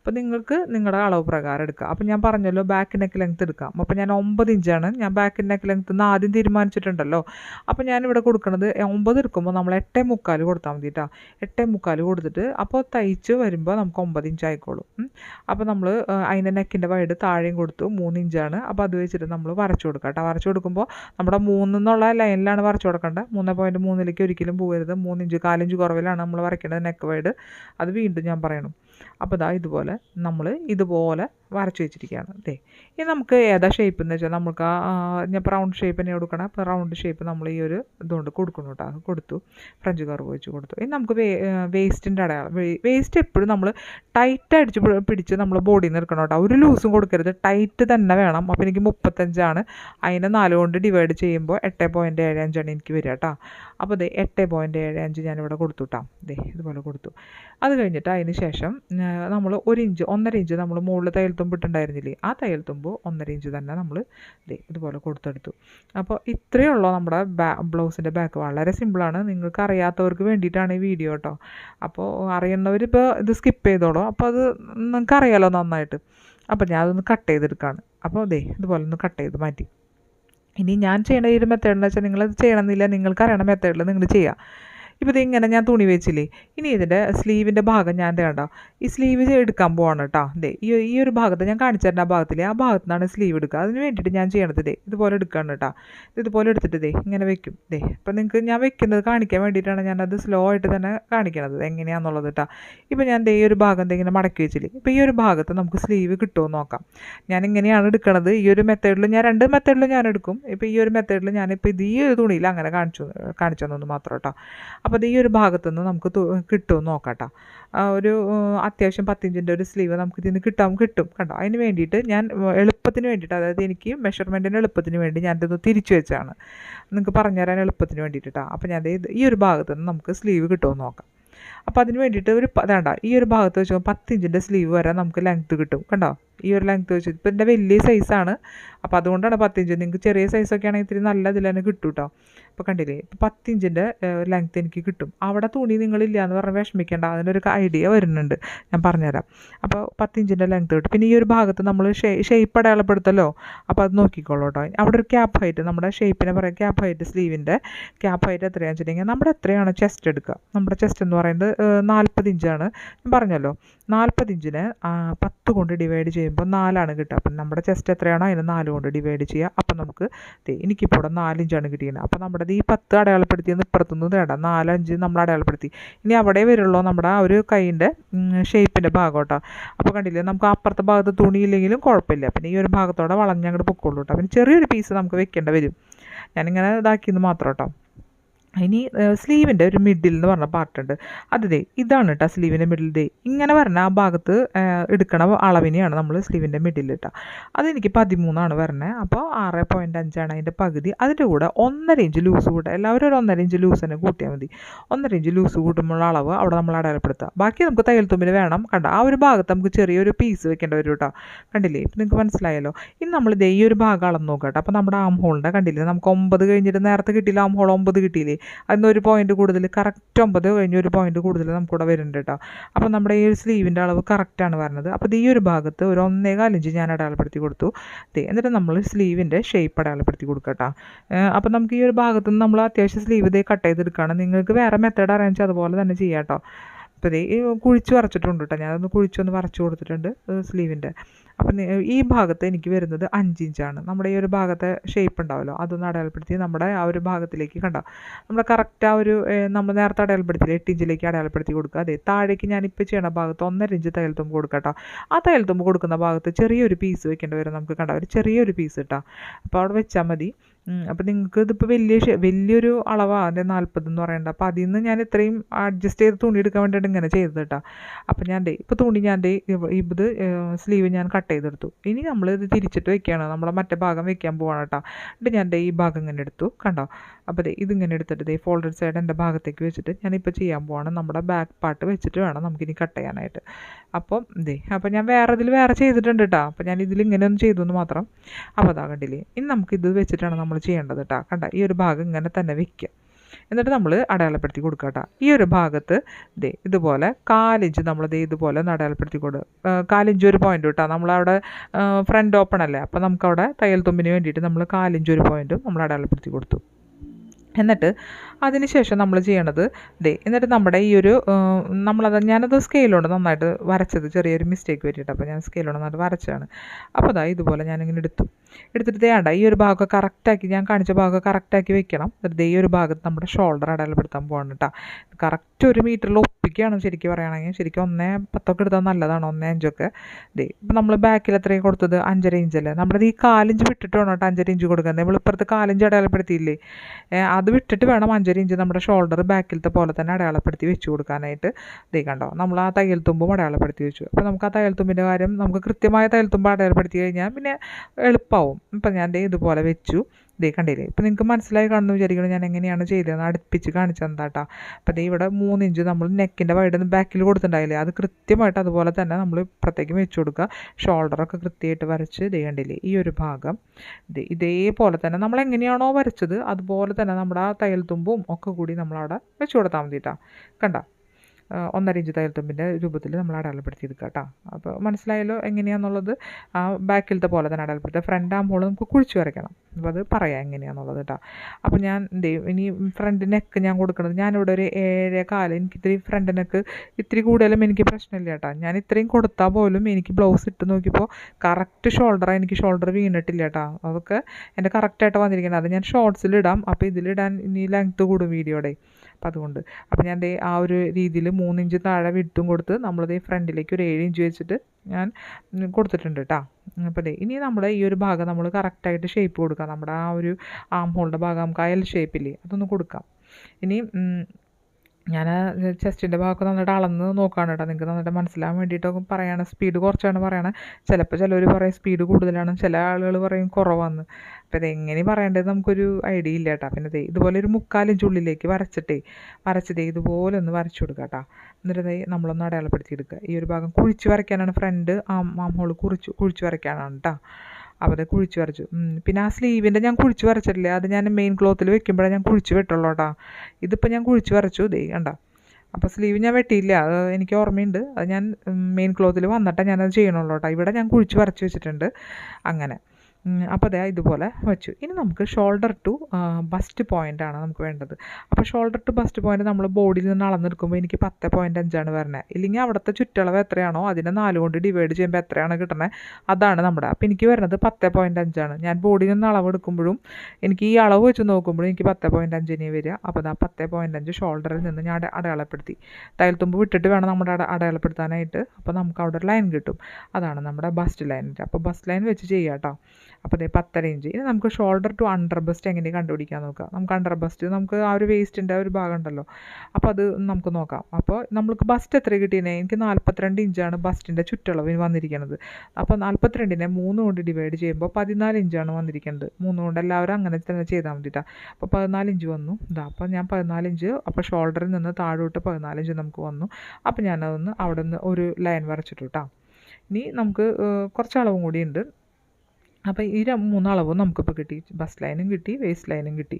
അപ്പോൾ നിങ്ങൾക്ക് നിങ്ങളുടെ അളവ് പ്രകാരം എടുക്കാം. അപ്പോൾ ഞാൻ പറഞ്ഞല്ലോ ബാക്ക് നെക്ക് ലെങ്ത് എടുക്കാം. അപ്പോൾ ഞാൻ ഒമ്പത് ഇഞ്ചാണ് ഞാൻ ബാക്ക് നെക്ക് ലെങ്ത് എന്ന് ആദ്യം തീരുമാനിച്ചിട്ടുണ്ടല്ലോ. അപ്പോൾ ഞാനിവിടെ കൊടുക്കുന്നത് ഒമ്പത് എടുക്കുമ്പോൾ നമ്മൾ എട്ടേ മുക്കാൽ കൊടുത്താൽ മതി കേട്ടോ എട്ടേ മുക്കാൽ കൊടുത്തിട്ട് അപ്പോൾ തയ്ച്ച് വരുമ്പോൾ നമുക്ക് ഒമ്പത് ഇഞ്ച് ആയിക്കോളും. അപ്പോൾ നമ്മൾ അതിന്റെ നെക്കിന്റെ വൈഡ് താഴെയും കൊടുത്തു മൂന്ന് ഇഞ്ചാണ് അപ്പോൾ അത് വെച്ചിട്ട് നമ്മൾ വരച്ചു കൊടുക്കുക കേട്ടോ വരച്ചു കൊടുക്കുമ്പോൾ നമ്മുടെ മൂന്നെന്നുള്ള ലൈനിലാണ് വരച്ചു കൊടുക്കേണ്ടത് മൂന്ന് പോയിന്റ് മൂന്നിലേക്ക് ഒരിക്കലും പോകരുത്. മൂന്നിഞ്ച് കാലിഞ്ച് കുറവിലാണ് നമ്മൾ വരയ്ക്കേണ്ടത് നെക്ക് വൈഡ് അത് വീണ്ടും ഞാൻ പറയണം. അപ്പോൾ ഇതാ ഇതുപോലെ നമ്മൾ ഇതുപോലെ വരച്ച് വെച്ചിരിക്കുകയാണ്. ദേ ഇനി നമുക്ക് ഏതാ ഷേപ്പ് എന്ന് വെച്ചാൽ നമുക്ക് ഞാൻ റൗണ്ട് ഷേപ്പ് തന്നെ കൊടുക്കണം. അപ്പോൾ റൗണ്ട് ഷേപ്പ് നമ്മൾ ഈ ഒരു ഇതുകൊണ്ട് കൊടുക്കുന്നു കേട്ടോ. അത് കൊടുത്തു. ഫ്രഞ്ച് കർവ് വെച്ച് കൊടുത്തു. ഇനി നമുക്ക് വേസ്റ്റിന്റെ അടയാളം. വേസ്റ്റ് എപ്പോഴും നമ്മൾ ടൈറ്റ് അടിച്ച് പിടിച്ച് നമ്മൾ ബോഡിയിൽ നിന്ന് എടുക്കണം കേട്ടോ. ഒരു ലൂസും കൊടുക്കരുത്. ടൈറ്റ് തന്നെ വേണം. അപ്പോൾ എനിക്ക് മുപ്പത്തഞ്ചാണ്. അതിനെ നാല് കൊണ്ട് ഡിവൈഡ് ചെയ്യുമ്പോൾ എട്ട് പോയിന്റ് ഏഴ് അഞ്ചാണ് എനിക്ക് വരിക കേട്ടോ. അപ്പോൾ ദേ എട്ട് പോയിന്റ് ഏഴ് അഞ്ച് ഞാനിവിടെ കൊടുത്തു കേട്ടോ ദേ ഇതുപോലെ കൊടുത്തു. അത് കഴിഞ്ഞിട്ട് അതിന് ശേഷം നമ്മൾ ഒരു ഇഞ്ച് ഒന്നര ഇഞ്ച് നമ്മൾ മുകളിൽ തയ്യൽ തുമ്പ് ഇട്ടുണ്ടായിരുന്നില്ലേ ആ തയ്യൽ തുമ്പ് ഒന്നര ഇഞ്ച് തന്നെ നമ്മൾ ദേ ഇതുപോലെ കൊടുത്തെടുത്തു. അപ്പോൾ ഇത്രയേ ഉള്ളൂ നമ്മുടെ ബാ ബ്ലൗസിന്റെ ബാക്ക്. വളരെ സിമ്പിളാണ്. നിങ്ങൾക്ക് അറിയാത്തവർക്ക് വേണ്ടിയിട്ടാണ് ഈ വീഡിയോ കേട്ടോ. അപ്പോൾ അറിയുന്നവർ ഇപ്പോൾ ഇത് സ്കിപ്പ് ചെയ്തോളൂ. അപ്പോൾ അത് നിങ്ങൾക്ക് അറിയാലോ നന്നായിട്ട്. അപ്പോൾ ഞാൻ അതൊന്ന് കട്ട് ചെയ്തെടുക്കുകയാണ് അപ്പോൾ ദേ ഇതുപോലെ ഒന്ന് കട്ട് ചെയ്ത് മാറ്റി. ഇനി ഞാൻ ചെയ്യണ ഈ ഒരു മെത്തേഡെന്ന് വെച്ചാൽ നിങ്ങളത് ചെയ്യണമെന്നില്ല. നിങ്ങൾക്ക് അറിയണ മെത്തേഡിൽ നിങ്ങൾ ചെയ്യുക ഇപ്പോൾ ഇതിങ്ങനെ ഞാൻ തുണി വെച്ചില്ലേ? ഇനി ഇതിന്റെ സ്ലീവിന്റെ ഭാഗം ഞാൻ തേണ്ട ഈ സ്ലീവ് എടുക്കാൻ പോവാണ് കേട്ടോ. ദേ ഈ ഈ ഒരു ഭാഗത്ത് ഞാൻ കാണിച്ചു തരുന്ന ആ ഭാഗത്തില്ലേ ആ ഭാഗത്തു നിന്നാണ് സ്ലീവ് എടുക്കുക. അതിന് വേണ്ടിയിട്ട് ഞാൻ ചെയ്യണത് ദേ ഇതുപോലെ എടുക്കുകയാണ് കേട്ടോ. ഇതുപോലെ എടുത്തിട്ട് ദേ ഇങ്ങനെ വെക്കും. ദേ അപ്പോൾ നിങ്ങൾക്ക് ഞാൻ വെക്കുന്നത് കാണിക്കാൻ വേണ്ടിയിട്ടാണ് ഞാനത് സ്ലോ ആയിട്ട് തന്നെ കാണിക്കണത്. എങ്ങനെയാണെന്നുള്ളത് കേട്ടോ. ഇപ്പോൾ ഞാൻ ദേ ഈ ഒരു ഭാഗം ദേ ഇങ്ങനെ മടക്കി വെച്ചില്ലേ? ഇപ്പോൾ ഈ ഒരു ഭാഗത്ത് നമുക്ക് സ്ലീവ് കിട്ടുമോ നോക്കാം. ഞാൻ ഇങ്ങനെയാണ് എടുക്കണത്? ഈ ഒരു മെത്തേഡിൽ ഞാൻ രണ്ട് മെത്തേഡിലും ഞാൻ എടുക്കും. ഇപ്പോൾ ഈ ഒരു മെത്തേഡിൽ ഞാനിപ്പോൾ ഇത് ഈ ഒരു തുണിയിൽ അങ്ങനെ കാണിച്ചു കാണിച്ചു തന്നു മാത്രം കേട്ടോ. അപ്പോൾ ഈ ഒരു ഭാഗത്തു നിന്ന് നമുക്ക് കിട്ടുമെന്ന് നോക്കാം കേട്ടോ ഒരു അത്യാവശ്യം പത്തിഞ്ചിന്റെ ഒരു സ്ലീവ് നമുക്ക് ഇതിന് കിട്ടാൻ കിട്ടും കണ്ടോ? അതിന് വേണ്ടിയിട്ട് ഞാൻ എളുപ്പത്തിന് വേണ്ടിയിട്ട് അതായത് എനിക്ക് മെഷർമെന്റിന് എളുപ്പത്തിന് വേണ്ടി ഞാനിത് തിരിച്ചു വെച്ചാണ്. നിങ്ങൾക്ക് പറഞ്ഞു തരാൻ എളുപ്പത്തിന് വേണ്ടിയിട്ട്. കേട്ടോ അപ്പോൾ ഞാൻ ഈ ഒരു ഭാഗത്തുനിന്ന് നമുക്ക് സ്ലീവ് കിട്ടുമെന്ന് നോക്കാം. അപ്പോൾ അതിന് വേണ്ടിയിട്ട് ഒരു വേണ്ട ഈ ഒരു ഭാഗത്ത് വെച്ച് പത്തിഞ്ചിന്റെ സ്ലീവ് വരെ നമുക്ക് ലെങ്ത്ത് കിട്ടും കണ്ടോ? ഈ ഒരു ലെങ്ത്ത് വെച്ച് ഇപ്പോൾ എന്റെ വലിയ സൈസാണ് അപ്പോൾ അതുകൊണ്ടാണ് പത്തിഞ്ച്. നിങ്ങൾക്ക് ചെറിയ സൈസൊക്കെ ആണെങ്കിൽ ഇത്തിരി നല്ല ഇതിൽ തന്നെ കിട്ടും കേട്ടോ അപ്പോൾ കണ്ടില്ലേ? ഇപ്പോൾ പത്തിഞ്ചിന്റെ ലെങ്ത് എനിക്ക് കിട്ടും. അവിടെ തുണി നിങ്ങളില്ല എന്ന് പറഞ്ഞാൽ വിഷമിക്കേണ്ട. അതിനൊരു ഐഡിയ വരുന്നുണ്ട്. ഞാൻ പറഞ്ഞുതരാം. അപ്പോൾ പത്തിഞ്ചിന്റെ ലെങ്ത് കിട്ടും. പിന്നെ ഈ ഒരു ഭാഗത്ത് നമ്മൾ ഷേപ്പ് അടയാളപ്പെടുത്തല്ലോ അപ്പോൾ അത് നോക്കിക്കോളൂ കേട്ടോ അവിടെ ഒരു ക്യാപ്പ് ഹൈറ്റ് നമ്മുടെ ഷേപ്പിനെ പറയാം. ക്യാപ്പ് ഹൈറ്റ് സ്ലീവിന്റെ ക്യാപ്പ് ഹൈറ്റ് എത്രയാണെന്ന് വെച്ചിട്ടുണ്ടെങ്കിൽ നമ്മുടെ എത്രയാണ് ചെസ്റ്റ് എടുക്കുക? നമ്മുടെ ചെസ്റ്റ് എന്ന് പറയുന്നത് നാൽപ്പത് ഇഞ്ചാണ്. ഞാൻ പറഞ്ഞല്ലോ. നാൽപ്പത് ഇഞ്ചിന് പത്ത് കൊണ്ട് ഡിവൈഡ് ചെയ്യുമ്പോൾ നാലാണ് കിട്ടുക. അപ്പം നമ്മുടെ ചെസ്റ്റ് എത്രയാണോ അതിന് നാല് കൊണ്ട് ഡിവൈഡ് ചെയ്യുക. അപ്പം നമുക്ക് എനിക്കിപ്പോൾ ഇവിടെ നാലിഞ്ചാണ് കിട്ടിയിരുന്നത് അപ്പോൾ നമ്മുടെ ഈ പത്ത് അടയാളപ്പെടുത്തിയെന്ന് ഇപ്പുറത്തുനിന്ന് തേടാം നാലഞ്ച് നമ്മൾ അടയാളപ്പെടുത്തി. ഇനി അവിടെ വരുള്ളൂ നമ്മുടെ ആ ഒരു കൈയിന്റെ ഷേപ്പിന്റെ ഭാഗം കേട്ടോ അപ്പോൾ കണ്ടില്ലേ നമുക്ക് അപ്പുറത്തെ ഭാഗത്ത് തുണിയില്ലെങ്കിലും കുഴപ്പമില്ല. പിന്നെ ഈ ഒരു ഭാഗത്തോടെ വളഞ്ഞങ്ങോട്ട് പൊക്കോളൂ കേട്ടോ. പിന്നെ ചെറിയൊരു പീസ് നമുക്ക് വെക്കേണ്ടി വരും. ഞാനിങ്ങനെ ഇതാക്കിയെന്ന് മാത്രം കേട്ടോ. ഇനി സ്ലീവിന്റെ ഒരു മിഡിൽ എന്ന് പറഞ്ഞ പാർട്ടുണ്ട് അത് ഇതാണ് കേട്ടോ സ്ലീവിന്റെ മിഡിൽ ദേ. ഇങ്ങനെ വരണ ആ ഭാഗത്ത് എടുക്കണ അളവിനെയാണ് നമ്മൾ സ്ലീവിന്റെ മിഡിൽ കേട്ടോ അതെനിക്ക് പതിമൂന്നാണ് വരണേ. അപ്പോൾ ആറ് പോയിന്റ് അഞ്ചാണ് അതിന്റെ പകുതി. അതിന്റെ കൂടെ ഒന്നര ഇഞ്ച് ലൂസ് കൂട്ടുക എല്ലാവരും ഒരു ഒന്നര ഇഞ്ച് ലൂസ് തന്നെ കൂട്ടിയാൽ മതി. ഒന്നര ഇഞ്ച് ലൂസ് കൂട്ടുമ്പോൾ അളവ് അവിടെ നമ്മൾ അടയാളപ്പെടുത്തുക ബാക്കി നമുക്ക് തയ്യൽ തുമ്പിൽ വേണം. കണ്ട ആ ഒരു ഭാഗത്ത് നമുക്ക് ചെറിയൊരു പീസ് വെക്കേണ്ടി വരും കേട്ടോ കണ്ടില്ലേ? ഇപ്പം നിങ്ങൾക്ക് മനസ്സിലായല്ലോ? ഇനി നമ്മൾ ദേ ഈ ഒരു ഭാഗം അളന്ന് നോക്കാം കേട്ടോ അപ്പോൾ നമ്മുടെ ആം ഹോളിന്റെ കണ്ടില്ലേ? നമുക്ക് ഒമ്പത് കഴിഞ്ഞിട്ട് നേരത്തെ കിട്ടിയില്ല ആം ഹോൾ ഒമ്പത് കിട്ടിയില്ലേ? അതിന് ഒരു പോയിന്റ് കൂടുതൽ കറക്റ്റ് ഒമ്പത് കഴിഞ്ഞ് ഒരു പോയിന്റ് കൂടുതൽ നമുക്കിവിടെ വരുന്നുണ്ട് കേട്ടോ അപ്പോൾ നമ്മുടെ ഈ സ്ലീവിന്റെ അളവ് കറക്റ്റാണ് വരുന്നത് അപ്പോൾ ഈ ഒരു ഭാഗത്ത് ഒരു ഒന്നേകാലിഞ്ച് ഞാൻ അടയാളപ്പെടുത്തി കൊടുത്തു. എന്നിട്ട് നമ്മൾ സ്ലീവിന്റെ ഷേപ്പ് അടയാളപ്പെടുത്തി കൊടുക്കുക അപ്പോൾ നമുക്ക് ഈ ഒരു ഭാഗത്ത് നിന്ന് നമ്മൾ അത്യാവശ്യം സ്ലീവ് ഇതേ കട്ട് ചെയ്തെടുക്കുകയാണ് നിങ്ങൾക്ക് വേറെ മെത്തേഡ് അറേഞ്ച് അതുപോലെ തന്നെ ചെയ്യാം കേട്ടോ അപ്പോൾ ദേ കുഴിച്ച് വരച്ചിട്ടുണ്ട് കേട്ടോ ഞാനൊന്ന് കുഴിച്ചൊന്ന് വരച്ച് കൊടുത്തിട്ടുണ്ട് സ്ലീവിന്റെ. അപ്പം ഈ ഭാഗത്ത് എനിക്ക് വരുന്നത് അഞ്ച് ഇഞ്ചാണ് നമ്മുടെ ഈ ഒരു ഭാഗത്തെ ഷേപ്പ് ഉണ്ടാവുമല്ലോ അതൊന്ന് അടയാളപ്പെടുത്തി നമ്മുടെ ആ ഒരു ഭാഗത്തിലേക്ക് കണ്ടോ? നമ്മൾ കറക്റ്റ് ആ ഒരു നമ്മൾ നേരത്തെ അടയാളപ്പെടുത്തി എട്ട് ഇഞ്ചിലേക്ക് അടയാളപ്പെടുത്തി കൊടുക്കുക. അതെ താഴേക്ക് ഞാനിപ്പോൾ ചെയ്യണ ഭാഗത്ത് ഒന്നര ഇഞ്ച് തയ്യൽ തുമ്പ് കൊടുക്കുക കേട്ടോ ആ തയ്യൽ തുമ്പ് കൊടുക്കുന്ന ഭാഗത്ത് ചെറിയൊരു പീസ് വെക്കേണ്ടി വരും നമുക്ക് കണ്ടോ? ഒരു ചെറിയൊരു പീസ് കേട്ടോ അപ്പോൾ അവിടെ വെച്ചാൽ മതി. അപ്പോൾ നിങ്ങൾക്ക് ഇതിപ്പോൾ വലിയ വലിയൊരു അളവാണ് അതിന്റെ നാൽപ്പത് എന്ന് പറയണ്ട. അപ്പോൾ അതിൽ നിന്ന് ഞാൻ ഇത്രയും അഡ്ജസ്റ്റ് ചെയ്ത് തുണി എടുക്കാൻ വേണ്ടിയിട്ട് ഇങ്ങനെ ചെയ്തത് കേട്ടോ അപ്പോൾ ഞാൻ ഇപ്പോൾ തുണി ഞാൻ ഇത് സ്ലീവ് ഞാൻ കട്ട് ചെയ്തെടുത്തു. ഇനി നമ്മൾ ഇത് തിരിച്ചിട്ട് വെക്കുകയാണ് നമ്മളെ മറ്റേ ഭാഗം വെക്കാൻ പോവാണ് കേട്ടോ എന്നിട്ട് ഞാൻ ഈ ഭാഗം ഇങ്ങനെ എടുത്തു കണ്ടോ? അപ്പോൾ ഇതിങ്ങനെ എടുത്തിട്ട് ദേ ഫോൾഡഡ് സൈഡ് എന്റെ ഭാഗത്തേക്ക് വെച്ചിട്ട് ഞാൻ ഞാനിപ്പോൾ ചെയ്യാൻ പോവാണ്. നമ്മുടെ ബാക്ക് പാർട്ട് വെച്ചിട്ട് വേണം നമുക്കിനി കട്ട് ചെയ്യാനായിട്ട്. അപ്പം ഇതേ അപ്പോൾ ഞാൻ വേറെ ഇതിൽ വേറെ ചെയ്തിട്ടുണ്ട് കേട്ടോ അപ്പോൾ ഞാൻ ഇതിൽ ഇങ്ങനെ ഒന്ന് ചെയ്തു എന്ന് മാത്രം. അപ്പോൾ അതാകണ്ടില്ലേ ഇനി നമുക്ക് ഇത് വെച്ചിട്ടാണ് നമ്മൾ ചെയ്യേണ്ടത് കേട്ടോ കണ്ട ഈ ഒരു ഭാഗം ഇങ്ങനെ തന്നെ വെക്കുക എന്നിട്ട് നമ്മൾ അടയാളപ്പെടുത്തി കൊടുക്കുക കേട്ടോ ഈ ഒരു ഭാഗത്ത് ദേ ഇതുപോലെ കാലിഞ്ച് നമ്മൾ ദേ ഇതുപോലെ ഒന്ന് അടയാളപ്പെടുത്തി കൊടുക്കുക കാലിഞ്ച് ഒരു പോയിന്റ് കേട്ടോ നമ്മളവിടെ ഫ്രണ്ട് ഓപ്പൺ അല്ലേ? അപ്പോൾ നമുക്കവിടെ തയ്യൽ തുമ്പിന് വേണ്ടിയിട്ട് നമ്മൾ കാലിഞ്ച് ഒരു പോയിന്റും നമ്മൾ അടയാളപ്പെടുത്തി കൊടുത്തു. എന്നിട്ട് അതിന് ശേഷം നമ്മൾ ചെയ്യണത് ദേ എന്നിട്ട് നമ്മുടെ ഈ ഒരു നമ്മളത് ഞാനത് സ്കെയിലുണ്ട് നന്നായിട്ട് വരച്ചത് ചെറിയൊരു മിസ്റ്റേക്ക് പറ്റിയിട്ട്. അപ്പോൾ ഞാൻ സ്കെയിലുണ്ട് നന്നായിട്ട് വരച്ചതാണ്. അപ്പോൾ അതാ ഇതുപോലെ ഞാനിങ്ങനെ എടുത്തു. എടുത്തിട്ട് ദേ ഈ ഒരു ഭാഗം കറക്റ്റാക്കി ഞാൻ കാണിച്ച ഭാഗം കറക്റ്റാക്കി വെക്കണം. എന്നിട്ട് ദേ ഈ ഒരു ഭാഗത്ത് നമ്മുടെ ഷോൾഡർ അടയാളപ്പെടുത്താൻ പോകണം കേട്ടോ കറക്റ്റ് ഒരു മീറ്ററിൽ ഒപ്പിക്കുകയാണ് ശരിക്കും പറയുകയാണെങ്കിൽ. ശരിക്കും ഒന്നേ പത്തൊക്കെ എടുത്താൽ നല്ലതാണ് ഒന്നേ അഞ്ചൊക്കെ. ദേ ഇപ്പം നമ്മൾ ബാക്കിൽ എത്രയും കൊടുത്തത്? അഞ്ചര ഇഞ്ചല്ലേ നമ്മുടെ ഈ കാലിഞ്ച് വിട്ടിട്ട് വേണം കേട്ടോ അഞ്ചര ഇഞ്ച് കൊടുക്കുന്നത്? നമ്മൾ ഇപ്പുറത്ത് കാലിഞ്ച് അടയാളപ്പെടുത്തിയില്ലേ? അത് വിട്ടിട്ട് വേണം അഞ്ചര ഇഞ്ച് നമ്മുടെ ഷോൾഡർ ബാക്കിലത്തെ പോലെ തന്നെ അടയാളപ്പെടുത്തി വെച്ച് കൊടുക്കാനായിട്ട് ദേ കണ്ടോ നമ്മൾ ആ തയ്യൽ തുമ്പും അടയാളപ്പെടുത്തി വെച്ചു. അപ്പോൾ നമുക്ക് ആ തയ്യൽ തുമ്പിന്റെ കാര്യം നമുക്ക് കൃത്യമായ തയ്യൽ തുമ്പ് അടയാളപ്പെടുത്തി കഴിഞ്ഞാൽ പിന്നെ എളുപ്പമാവും ഇപ്പം ഞാൻ ദേ ഇതുപോലെ വെച്ചു. ദേ കണ്ടില്ലേ? ഇപ്പം നിങ്ങൾക്ക് മനസ്സിലായി കാണുന്നു വിചാരിക്കണം ഞാൻ എങ്ങനെയാണ് ചെയ്തതെന്ന് അടുപ്പിച്ച് കാണിച്ചു എന്താട്ടാ അപ്പം ദേ ഇവിടെ മൂന്ന് ഇഞ്ച് നമ്മൾ നെക്കിന്റെ വൈഡ് ബാക്കിൽ കൊടുത്തിട്ടുണ്ടായില്ലേ? അത് കൃത്യമായിട്ട് അതുപോലെ തന്നെ നമ്മൾ ഇപ്പുറത്തേക്ക് വെച്ച് കൊടുക്കുക. ഷോൾഡറൊക്കെ കൃത്യമായിട്ട് വരച്ച് ഇതേ കണ്ടില്ലേ? ഈ ഒരു ഭാഗം. ഇതേപോലെ തന്നെ നമ്മൾ എങ്ങനെയാണോ വരച്ചത് അതുപോലെ തന്നെ നമ്മുടെ ആ തയ്യൽ തുമ്പും ഒക്കെ കൂടി നമ്മളവിടെ വെച്ച് കൊടുത്താൽ മതി കേട്ടോ കണ്ട? ഒന്നര ഇഞ്ച് തയ്യൽ രൂപത്തിൽ നമ്മൾ അടയാളപ്പെടുത്തി എടുക്കുക കേട്ടോ. അപ്പോൾ മനസ്സിലായല്ലോ എങ്ങനെയാണെന്നുള്ളത് ആ ബാക്കിലത്തെ പോലെ തന്നെ അടയാളപ്പെടുത്തുക. ഫ്രണ്ട് ആകുമ്പോൾ നമുക്ക് കുഴിച്ച് വരയ്ക്കണം. അപ്പോൾ അത് പറയാം എങ്ങനെയാണെന്നുള്ളത് കേട്ടോ. അപ്പോൾ ഞാൻ എന്ത് ചെയ്യും? ഇനി ഫ്രണ്ട് നെക്ക് ഞാൻ കൊടുക്കുന്നത് ഞാനിവിടെ ഒരു ഏഴ് കാലം എനിക്ക് ഇത്തിരി ഫ്രണ്ട് നെക്ക് ഇത്തിരി കൂടുതലും എനിക്ക് പ്രശ്നമില്ല കേട്ടോ. ഞാൻ ഇത്രയും കൊടുത്താൽ പോലും എനിക്ക് ബ്ലൗസ് ഇട്ട് നോക്കിയപ്പോൾ കറക്റ്റ് ഷോൾഡറാണ് എനിക്ക് ഷോൾഡർ വീണിട്ടില്ല കേട്ടോ. അതൊക്കെ എന്റെ കറക്റ്റായിട്ട് വന്നിരിക്കണം അത് ഞാൻ ഷോർട്സിലിടാം അപ്പോൾ ഇതിലിടാൻ ഇനി ലെങ്ത്ത് കൂടും വീഡിയോയുടെ അപ്പം അതുകൊണ്ട്. അപ്പം ഞാൻ ദേ ആ ഒരു രീതിയിൽ മൂന്നിഞ്ച് താഴെ വിട്ടും കൊടുത്ത് നമ്മളിതേ ഫ്രണ്ടിലേക്ക് ഒരു ഏഴ് ഇഞ്ച് വെച്ചിട്ട് ഞാൻ കൊടുത്തിട്ടുണ്ട് കേട്ടോ അപ്പോൾ ഇനി നമ്മുടെ ഈ ഒരു ഭാഗം നമ്മൾ കറക്റ്റായിട്ട് ഷേപ്പ് കൊടുക്കാം. നമ്മുടെ ആ ഒരു ആം ഹോളിന്റെ ഭാഗം നമുക്ക് ആ എൽ ഷേപ്പില്ലേ അതൊന്ന് കൊടുക്കാം. ഇനി ഞാൻ ചെസ്റ്റിന്റെ ഭാഗമൊക്കെ നന്നായിട്ട് അളന്ന് നോക്കുകയാണ് കേട്ടോ. നിങ്ങൾക്ക് നന്നായിട്ട് മനസ്സിലാകാൻ വേണ്ടിയിട്ടൊക്കെ പറയാണ്. സ്പീഡ് കുറച്ചാണ് പറയണത് ചിലപ്പോൾ ചിലർ പറയും സ്പീഡ് കൂടുതലാണ്. ചില ആളുകൾ പറയും കുറവാണ് അപ്പോൾ ഇതെങ്ങനെ പറയേണ്ടത് നമുക്കൊരു ഐഡിയ ഇല്ല കേട്ടോ. പിന്നെ ഇതുപോലെ ഒരു മുക്കാലിഞ്ച് ഉള്ളിലേക്ക് വരച്ചിട്ടേ വരച്ചിട്ടേ ഇതുപോലെ ഒന്ന് വരച്ചു കൊടുക്കുക കേട്ടോ. എന്നിട്ട് നമ്മളൊന്ന് അടയാളപ്പെടുത്തി എടുക്കുക ഈ ഒരു ഭാഗം കുഴിച്ച് വരയ്ക്കാനാണ് ഫ്രണ്ട് ആം ആം ഹോൾ കുറിച്ച് കുഴിച്ച് വരയ്ക്കാനാണ് കേട്ടോ. അപ്പോൾ കുഴിച്ചു വരച്ചു. പിന്നെ ആ സ്ലീവിന്റെ ഞാൻ കുഴിച്ച് വരച്ചിട്ടില്ല. അത് ഞാൻ മെയിൻ ക്ലോത്തിൽ വെക്കുമ്പോഴേ ഞാൻ കുഴിച്ച് വെട്ടുള്ളൂ കേട്ടോ. ഇതിപ്പോൾ ഞാൻ കുഴിച്ച് വരച്ചു ദേ കണ്ട. അപ്പോൾ സ്ലീവ് ഞാൻ വെട്ടിയില്ല. അത് എനിക്ക് ഓർമ്മയുണ്ട്. അത് ഞാൻ മെയിൻ ക്ലോത്തിൽ വന്നിട്ട് ഞാനത് ചെയ്യണുള്ളൂ കേട്ടോ. ഇവിടെ ഞാൻ കുഴിച്ച് വരച്ച് വെച്ചിട്ടുണ്ട്. അങ്ങനെ. അപ്പോൾ അതെ ഇതുപോലെ വെച്ചു. ഇനി നമുക്ക് ഷോൾഡർ ടു ബസ്റ്റ് പോയിന്റ് ആണ് നമുക്ക് വേണ്ടത്. അപ്പോൾ ഷോൾഡർ ടു ബസ്റ്റ് പോയിന്റ് നമ്മൾ ബോഡിയിൽ നിന്ന് അളന്നെടുക്കുമ്പോൾ എനിക്ക് പത്ത് പോയിന്റ് അഞ്ചാണ് വരുന്നത് ഇല്ലെങ്കിൽ അവിടുത്തെ ചുറ്റളവ് എത്രയാണോ അതിനെ നാല് കൊണ്ട് ഡിവൈഡ് ചെയ്യുമ്പോൾ എത്രയാണ് കിട്ടുന്നത് അതാണ് നമ്മുടെ. അപ്പോൾ എനിക്ക് വരുന്നത് പത്ത് പോയിന്റ് അഞ്ചാണ്. ഞാൻ ബോഡിയിൽ നിന്ന് അളവ് എടുക്കുമ്പോഴും എനിക്ക് ഈ അളവ് വെച്ച് നോക്കുമ്പോഴും എനിക്ക് പത്ത് പോയിന്റ് അഞ്ചിനെ വരിക. അപ്പോൾ ആ പത്ത് പോയിന്റ് അഞ്ച് ഷോൾഡറിൽ നിന്ന് ഞാൻ അടയാളപ്പെടുത്തി. തയ്യൽത്തുമ്പ് വിട്ടിട്ട് വേണം നമ്മുടെ അട അടയാളപ്പെടുത്താനായിട്ട്. അപ്പോൾ നമുക്ക് അവിടെ ലൈൻ കിട്ടും. അതാണ് നമ്മുടെ ബസ്റ്റ് ലൈൻ അപ്പോൾ ബസ്റ്റ് ലൈൻ വെച്ച് ചെയ്യാം കേട്ടോ അപ്പോൾ അതേ പത്തര ഇഞ്ച്. ഇനി നമുക്ക് ഷോൾഡർ ടു അണ്ടർ ബസ്റ്റ് എങ്ങനെ കണ്ടുപിടിക്കാൻ നോക്കാം? നമുക്ക് അണ്ടർ ബസ്റ്റ് നമുക്ക് ആ ഒരു വേസ്റ്റിന്റെ ഒരു ഭാഗം ഉണ്ടല്ലോ. അപ്പോൾ അത് നമുക്ക് നോക്കാം. അപ്പോൾ നമുക്ക് ബസ്റ്റ് എത്ര കിട്ടിയേ? എനിക്ക് നാൽപ്പത്തിരണ്ട് ഇഞ്ചാണ് ബസ്റ്റിന്റെ ചുറ്റളവ് വന്നിരിക്കുന്നത് അപ്പോൾ നാൽപ്പത്തിരണ്ടിനെ മൂന്ന് കൊണ്ട് ഡിവൈഡ് ചെയ്യുമ്പോൾ പതിനാല് ഇഞ്ചാണ് വന്നിരിക്കുന്നത് മൂന്ന് കൊണ്ട് എല്ലാവരും അങ്ങനെ തന്നെ ചെയ്താൽ മതിട്ടാ. അപ്പോൾ പതിനാല് ഇഞ്ച് വന്നു. ഇതാ അപ്പോൾ ഞാൻ പതിനാല് ഇഞ്ച് അപ്പോൾ ഷോൾഡറിൽ നിന്ന് താഴോട്ട് പതിനാല് ഇഞ്ച് നമുക്ക് വന്നു. അപ്പോൾ ഞാനതൊന്ന് അവിടെ നിന്ന് ഒരു ലൈൻ വരച്ചിട്ടു കേട്ടോ ഇനി നമുക്ക് കുറച്ച് അളവും കൂടി ഉണ്ട്. അപ്പോൾ ഈ മൂന്നളവും നമുക്കിപ്പോൾ കിട്ടി. ബസ് ലൈനും കിട്ടി വേസ്റ്റ് ലൈനും കിട്ടി.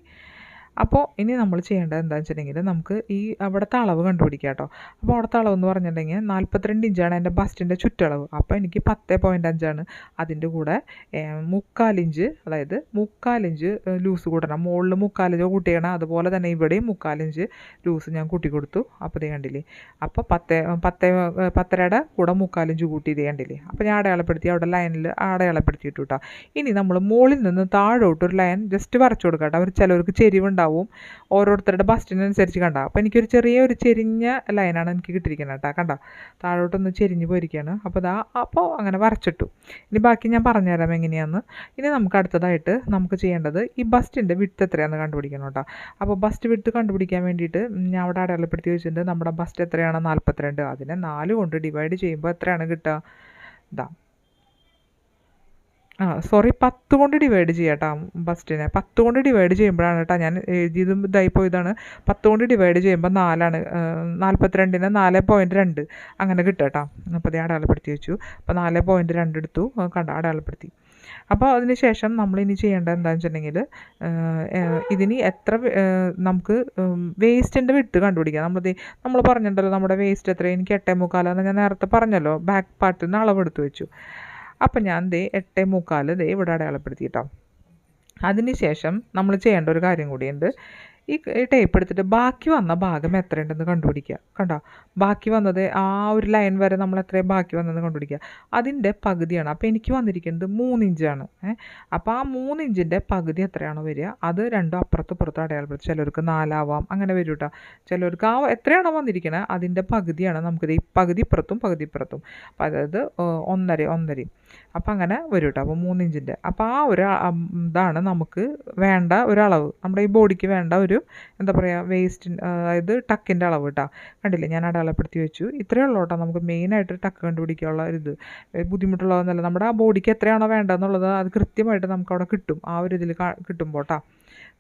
അപ്പോൾ ഇനി നമ്മൾ ചെയ്യേണ്ടത് എന്താണെന്ന് വെച്ചിട്ടുണ്ടെങ്കിൽ നമുക്ക് ഈ അവിടുത്തെ അളവ് കണ്ടുപിടിക്കാം കേട്ടോ. അപ്പോൾ അവിടുത്തെ അളവ് എന്ന് പറഞ്ഞിട്ടുണ്ടെങ്കിൽ നാൽപ്പത്തിരണ്ട് ഇഞ്ചാണ് എന്റെ ബസ്റ്റിന്റെ ചുറ്റളവ്. അപ്പോൾ എനിക്ക് പത്ത് പോയിന്റ് അഞ്ചാണ് അതിന്റെ കൂടെ മുക്കാലിഞ്ച് അതായത് മുക്കാലിഞ്ച് ലൂസ് കൂട്ടണം. മുകളിൽ മുക്കാലിഞ്ച് കൂട്ടിയണം. അതുപോലെ തന്നെ ഇവിടെയും മുക്കാലിഞ്ച് ലൂസ് ഞാൻ കൂട്ടി കൊടുത്തു. അപ്പോൾ ഇത് കണ്ടില്ലേ? അപ്പോൾ പത്ത് പത്ത് പത്തരയുടെ കൂടെ മുക്കാലിഞ്ച് കൂട്ടി ഇത് കണ്ടില്ലേ? അപ്പോൾ ഞാൻ അടയാളപ്പെടുത്തി അവിടെ ലൈനിൽ അടയാളപ്പെടുത്തിയിട്ടു കേട്ടോ. ഇനി നമ്മൾ മുകളിൽ നിന്ന് താഴോട്ട് ഒരു ലൈൻ ജസ്റ്റ് വരച്ചു കൊടുക്കാം കേട്ടോ. അവർ ചിലവർക്ക് ചെരിവുണ്ടാവും. ഓരോരുത്തരുടെ ബസ്റ്റിനനുസരിച്ച് കണ്ട. അപ്പോൾ എനിക്കൊരു ചെറിയ ഒരു ചെരിഞ്ഞ ലൈനാണ് എനിക്ക് കിട്ടിയിരിക്കുന്നത് കേട്ടോ കണ്ട? താഴോട്ടൊന്ന് ചെരിഞ്ഞ് പോയിരിക്കുകയാണ് അപ്പോൾ ദാ അപ്പോൾ അങ്ങനെ വരച്ചിട്ടു. ഇനി ബാക്കി ഞാൻ പറഞ്ഞുതരാം എങ്ങനെയാണെന്ന് ഇനി നമുക്ക് അടുത്തതായിട്ട് നമുക്ക് ചെയ്യേണ്ടത് ഈ ബസ്റ്റിന്റെ വിട്ട് എത്രയാണെന്ന് കണ്ടുപിടിക്കണം കേട്ടോ അപ്പോൾ ബസ്റ്റ് വിട്ട് കണ്ടുപിടിക്കാൻ വേണ്ടിയിട്ട് ഞാൻ അവിടെ അടയാളപ്പെടുത്തി വെച്ചിട്ടുണ്ട്. നമ്മുടെ ബസ്റ്റ് എത്രയാണ്? നാൽപ്പത്തിരണ്ട് അതിനെ നാല് കൊണ്ട് ഡിവൈഡ് ചെയ്യുമ്പോൾ എത്രയാണ് കിട്ടുക? ഇതാ ആ സോറി പത്ത് കൊണ്ട് ഡിവൈഡ് ചെയ്യാം കേട്ടോ ഫസ്റ്റിനെ പത്ത് കൊണ്ട് ഡിവൈഡ് ചെയ്യുമ്പോഴാണ് കേട്ടോ ഞാൻ എഴുതിയതും ഇതായി പോയതാണ്. പത്ത് കൊണ്ട് ഡിവൈഡ് ചെയ്യുമ്പോൾ നാലാണ് നാൽപ്പത്തിരണ്ടിന് നാല് പോയിന്റ് രണ്ട്. അങ്ങനെ കിട്ടും കേട്ടോ അപ്പോൾ അത് അടയാളപ്പെടുത്തി വെച്ചു. അപ്പോൾ നാല് പോയിന്റ് രണ്ട് എടുത്തു. കണ്ട അടയാളപ്പെടുത്തി. അപ്പോൾ അതിന് ശേഷം നമ്മൾ ഇനി ചെയ്യേണ്ടത് എന്താണെന്ന് വെച്ചിട്ടുണ്ടെങ്കിൽ ഇതിന് എത്ര നമുക്ക് വേസ്റ്റിന്റെ വിട്ട് കണ്ടുപിടിക്കാം. നമ്മൾ നമ്മൾ പറഞ്ഞിട്ടുണ്ടല്ലോ നമ്മുടെ വേസ്റ്റ് എത്ര എനിക്ക് എട്ടേ മുക്കാലെന്ന് ഞാൻ നേരത്തെ പറഞ്ഞല്ലോ. ബാക്ക് പാർട്ടിൽ നിന്ന് അളവെടുത്ത് വെച്ചു. അപ്പം ഞാൻ ദേ എട്ടേ മുക്കാൽ ദേ ഇവിടെ അടയാളപ്പെടുത്തി കേട്ടോ അതിനുശേഷം നമ്മൾ ചെയ്യേണ്ട ഒരു കാര്യം കൂടിയുണ്ട് ഈ ടേപ്പ് എടുത്തിട്ട് ബാക്കി വന്ന ഭാഗം എത്രയുണ്ടെന്ന് കണ്ടുപിടിക്കുക കണ്ടോ? ബാക്കി വന്നത് ആ ഒരു ലൈൻ വരെ നമ്മൾ എത്രയും ബാക്കി വന്നതെന്ന് കണ്ടുപിടിക്കുക അതിന്റെ പകുതിയാണ്. അപ്പോൾ എനിക്ക് വന്നിരിക്കുന്നത് മൂന്നിഞ്ചാണ് ഏഹ് അപ്പോൾ ആ മൂന്നിഞ്ചിന്റെ പകുതി എത്രയാണോ വരിക അത് രണ്ടും അപ്പുറത്ത് പുറത്ത് അടയാളപ്പെടുത്തും ചിലർക്ക് നാലാവാം അങ്ങനെ വരും കേട്ടോ ചിലർക്ക് ആ എത്രയാണോ വന്നിരിക്കുന്നത് അതിന്റെ പകുതിയാണ് നമുക്കിത് പകുതി ഇപ്പുറത്തും പകുതി ഇപ്പുറത്തും. അപ്പോൾ അതായത് ഒന്നര ഒന്നരയും അപ്പം അങ്ങനെ വരും കേട്ടോ അപ്പോൾ മൂന്നിഞ്ചിന്റെ. അപ്പോൾ ആ ഒരു ഇതാണ് നമുക്ക് വേണ്ട ഒരളവ്. നമ്മുടെ ഈ ബോഡിക്ക് വേണ്ട ഒരു എന്താ പറയുക വേസ്റ്റിൻ അതായത് ടക്കിന്റെ അളവ് കേട്ടോ കണ്ടില്ലേ? ഞാൻ അടയാളപ്പെടുത്തി വെച്ചു. ഇത്രയേ ഉള്ളൂ കേട്ടോ നമുക്ക് മെയിനായിട്ട് ടക്ക് കണ്ടുപിടിക്കാനുള്ള ഒരു ഇത്. ബുദ്ധിമുട്ടുള്ളതെന്നല്ല നമ്മുടെ ആ ബോഡിക്ക് എത്രയാണോ വേണ്ടതെന്നുള്ളത് അത് കൃത്യമായിട്ട് നമുക്ക് അവിടെ കിട്ടും. ആ ഒരു ഇതിൽ കിട്ടുമ്പോൾ കേട്ടോ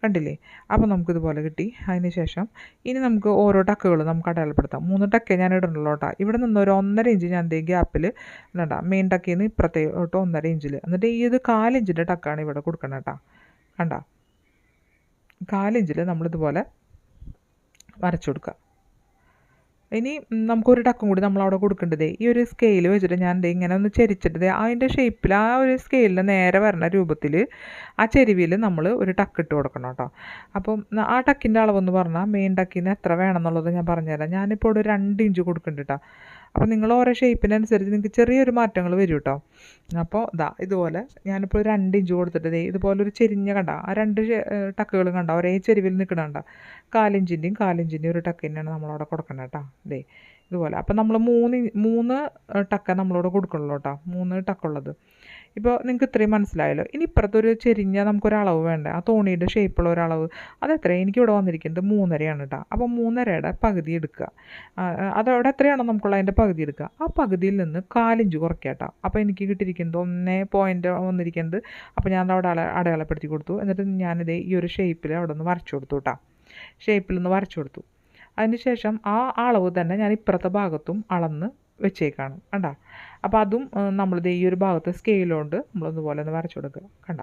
കണ്ടില്ലേ? അപ്പോൾ നമുക്കിതുപോലെ കിട്ടി. അതിന് ശേഷം ഇനി നമുക്ക് ഓരോ ടക്കുകൾ നമുക്ക് അടയാളപ്പെടുത്താം. മൂന്ന് ടക്കേ ഞാൻ ഇടണല്ലോ കേട്ടോ. ഇവിടെ നിന്ന് ഒരു ഒന്നര ഇഞ്ച് ഞാൻ ദേ ഗ്യാപ്പിൽ ഇടണ്ട മെയിൻ ടക്കിൽ നിന്ന് ഇപ്പുറത്തേട്ട് ഒന്നര ഇഞ്ചിൽ എന്നിട്ട് ഈ ഇത് കാലിഞ്ചിന്റെ ടക്കാണ് ഇവിടെ കൊടുക്കണം കേട്ടോ. കണ്ട? കാലിഞ്ചിൽ നമ്മളിതുപോലെ വരച്ചു കൊടുക്കുക. ഇനി നമുക്കൊരു ടക്കും കൂടി നമ്മളവിടെ കൊടുക്കേണ്ടത് ഈ ഒരു സ്കെയിൽ വെച്ചിട്ട് ഞാൻ ഇങ്ങനെ ഒന്ന് ചെരിച്ചിട്ടത് അതിന്റെ ഷേപ്പിൽ ആ ഒരു സ്കെയിലിന് നേരെ വരുന്ന രൂപത്തിൽ ആ ചെരുവിൽ നമ്മൾ ഒരു ടക്ക് ഇട്ട് കൊടുക്കണം കേട്ടോ. അപ്പം ആ ടക്കിന്റെ അളവെന്ന് പറഞ്ഞാൽ മെയിൻ ടക്കിന് എത്ര വേണം എന്നുള്ളത് ഞാൻ പറഞ്ഞുതരാം. ഞാനിപ്പോൾ ഒരു രണ്ട് ഇഞ്ച് കൊടുക്കുന്നുണ്ട് കേട്ടോ അപ്പോൾ നിങ്ങൾ ഓരോ ഷേപ്പിനനുസരിച്ച് നിങ്ങൾക്ക് ചെറിയൊരു മാറ്റങ്ങൾ വരും കേട്ടോ അപ്പോൾ ഇതാ ഇതുപോലെ ഞാനിപ്പോൾ ഒരു രണ്ട് ഇഞ്ച് കൊടുത്തിട്ട് ഇതുപോലെ ഒരു ചെരിഞ്ഞ കണ്ട ആ രണ്ട് ടക്കുകൾ കണ്ട ഒരേ ചെരുവിൽ നിൽക്കണ കണ്ട കാലിഞ്ചിന്റെയും കാലിഞ്ചിന്റെയും ഒരു ടക്ക് തന്നെയാണ് നമ്മളവിടെ കൊടുക്കണം കേട്ടോ ദേ ഇതുപോലെ. അപ്പം നമ്മൾ മൂന്ന് മൂന്ന് ടക്ക നമ്മളോട് കൊടുക്കണല്ലോ കേട്ടോ മൂന്ന് ടക്കുള്ളത്. ഇപ്പോൾ നിങ്ങൾക്ക് ഇത്രയും മനസ്സിലായല്ലോ. ഇനി ഇപ്പുറത്തൊരു ചെരിഞ്ഞ നമുക്കൊരളവ് വേണ്ട? ആ തോണിയുടെ ഷേപ്പുള്ള ഒരളവ്. അതെത്ര എനിക്കിവിടെ വന്നിരിക്കുന്നത് മൂന്നരയാണ് കേട്ടോ അപ്പോൾ മൂന്നരയുടെ പകുതി എടുക്കുക. അതവിടെ എത്രയാണോ നമുക്കുള്ള അതിന്റെ പകുതി എടുക്കുക. ആ പകുതിയിൽ നിന്ന് കാലിഞ്ച് കുറയ്ക്കുക കേട്ടോ അപ്പോൾ എനിക്ക് കിട്ടിയിരിക്കുന്നത് ഒന്നേ പോയിന്റ് വന്നിരിക്കുന്നത്. അപ്പോൾ ഞാൻ അവിടെ അട അടയാളപ്പെടുത്തി കൊടുത്തു. എന്നിട്ട് ഞാനിത് ഈ ഒരു ഷേപ്പിൽ അവിടെ നിന്ന് വരച്ചു കൊടുത്തു കേട്ടോ ഷേപ്പിൽ നിന്ന് വരച്ചു കൊടുത്തു. അതിനുശേഷം ആ അളവ് തന്നെ ഞാൻ ഇപ്പുറത്തെ ഭാഗത്തും അളന്ന് വെച്ചേക്കാണ്. കണ്ട? അപ്പോൾ അതും നമ്മളിത് ഈ ഒരു ഭാഗത്ത് സ്കെയിലുകൊണ്ട് നമ്മളൊന്നുപോലെ ഒന്ന് വരച്ചു കൊടുക്കുക. കണ്ട?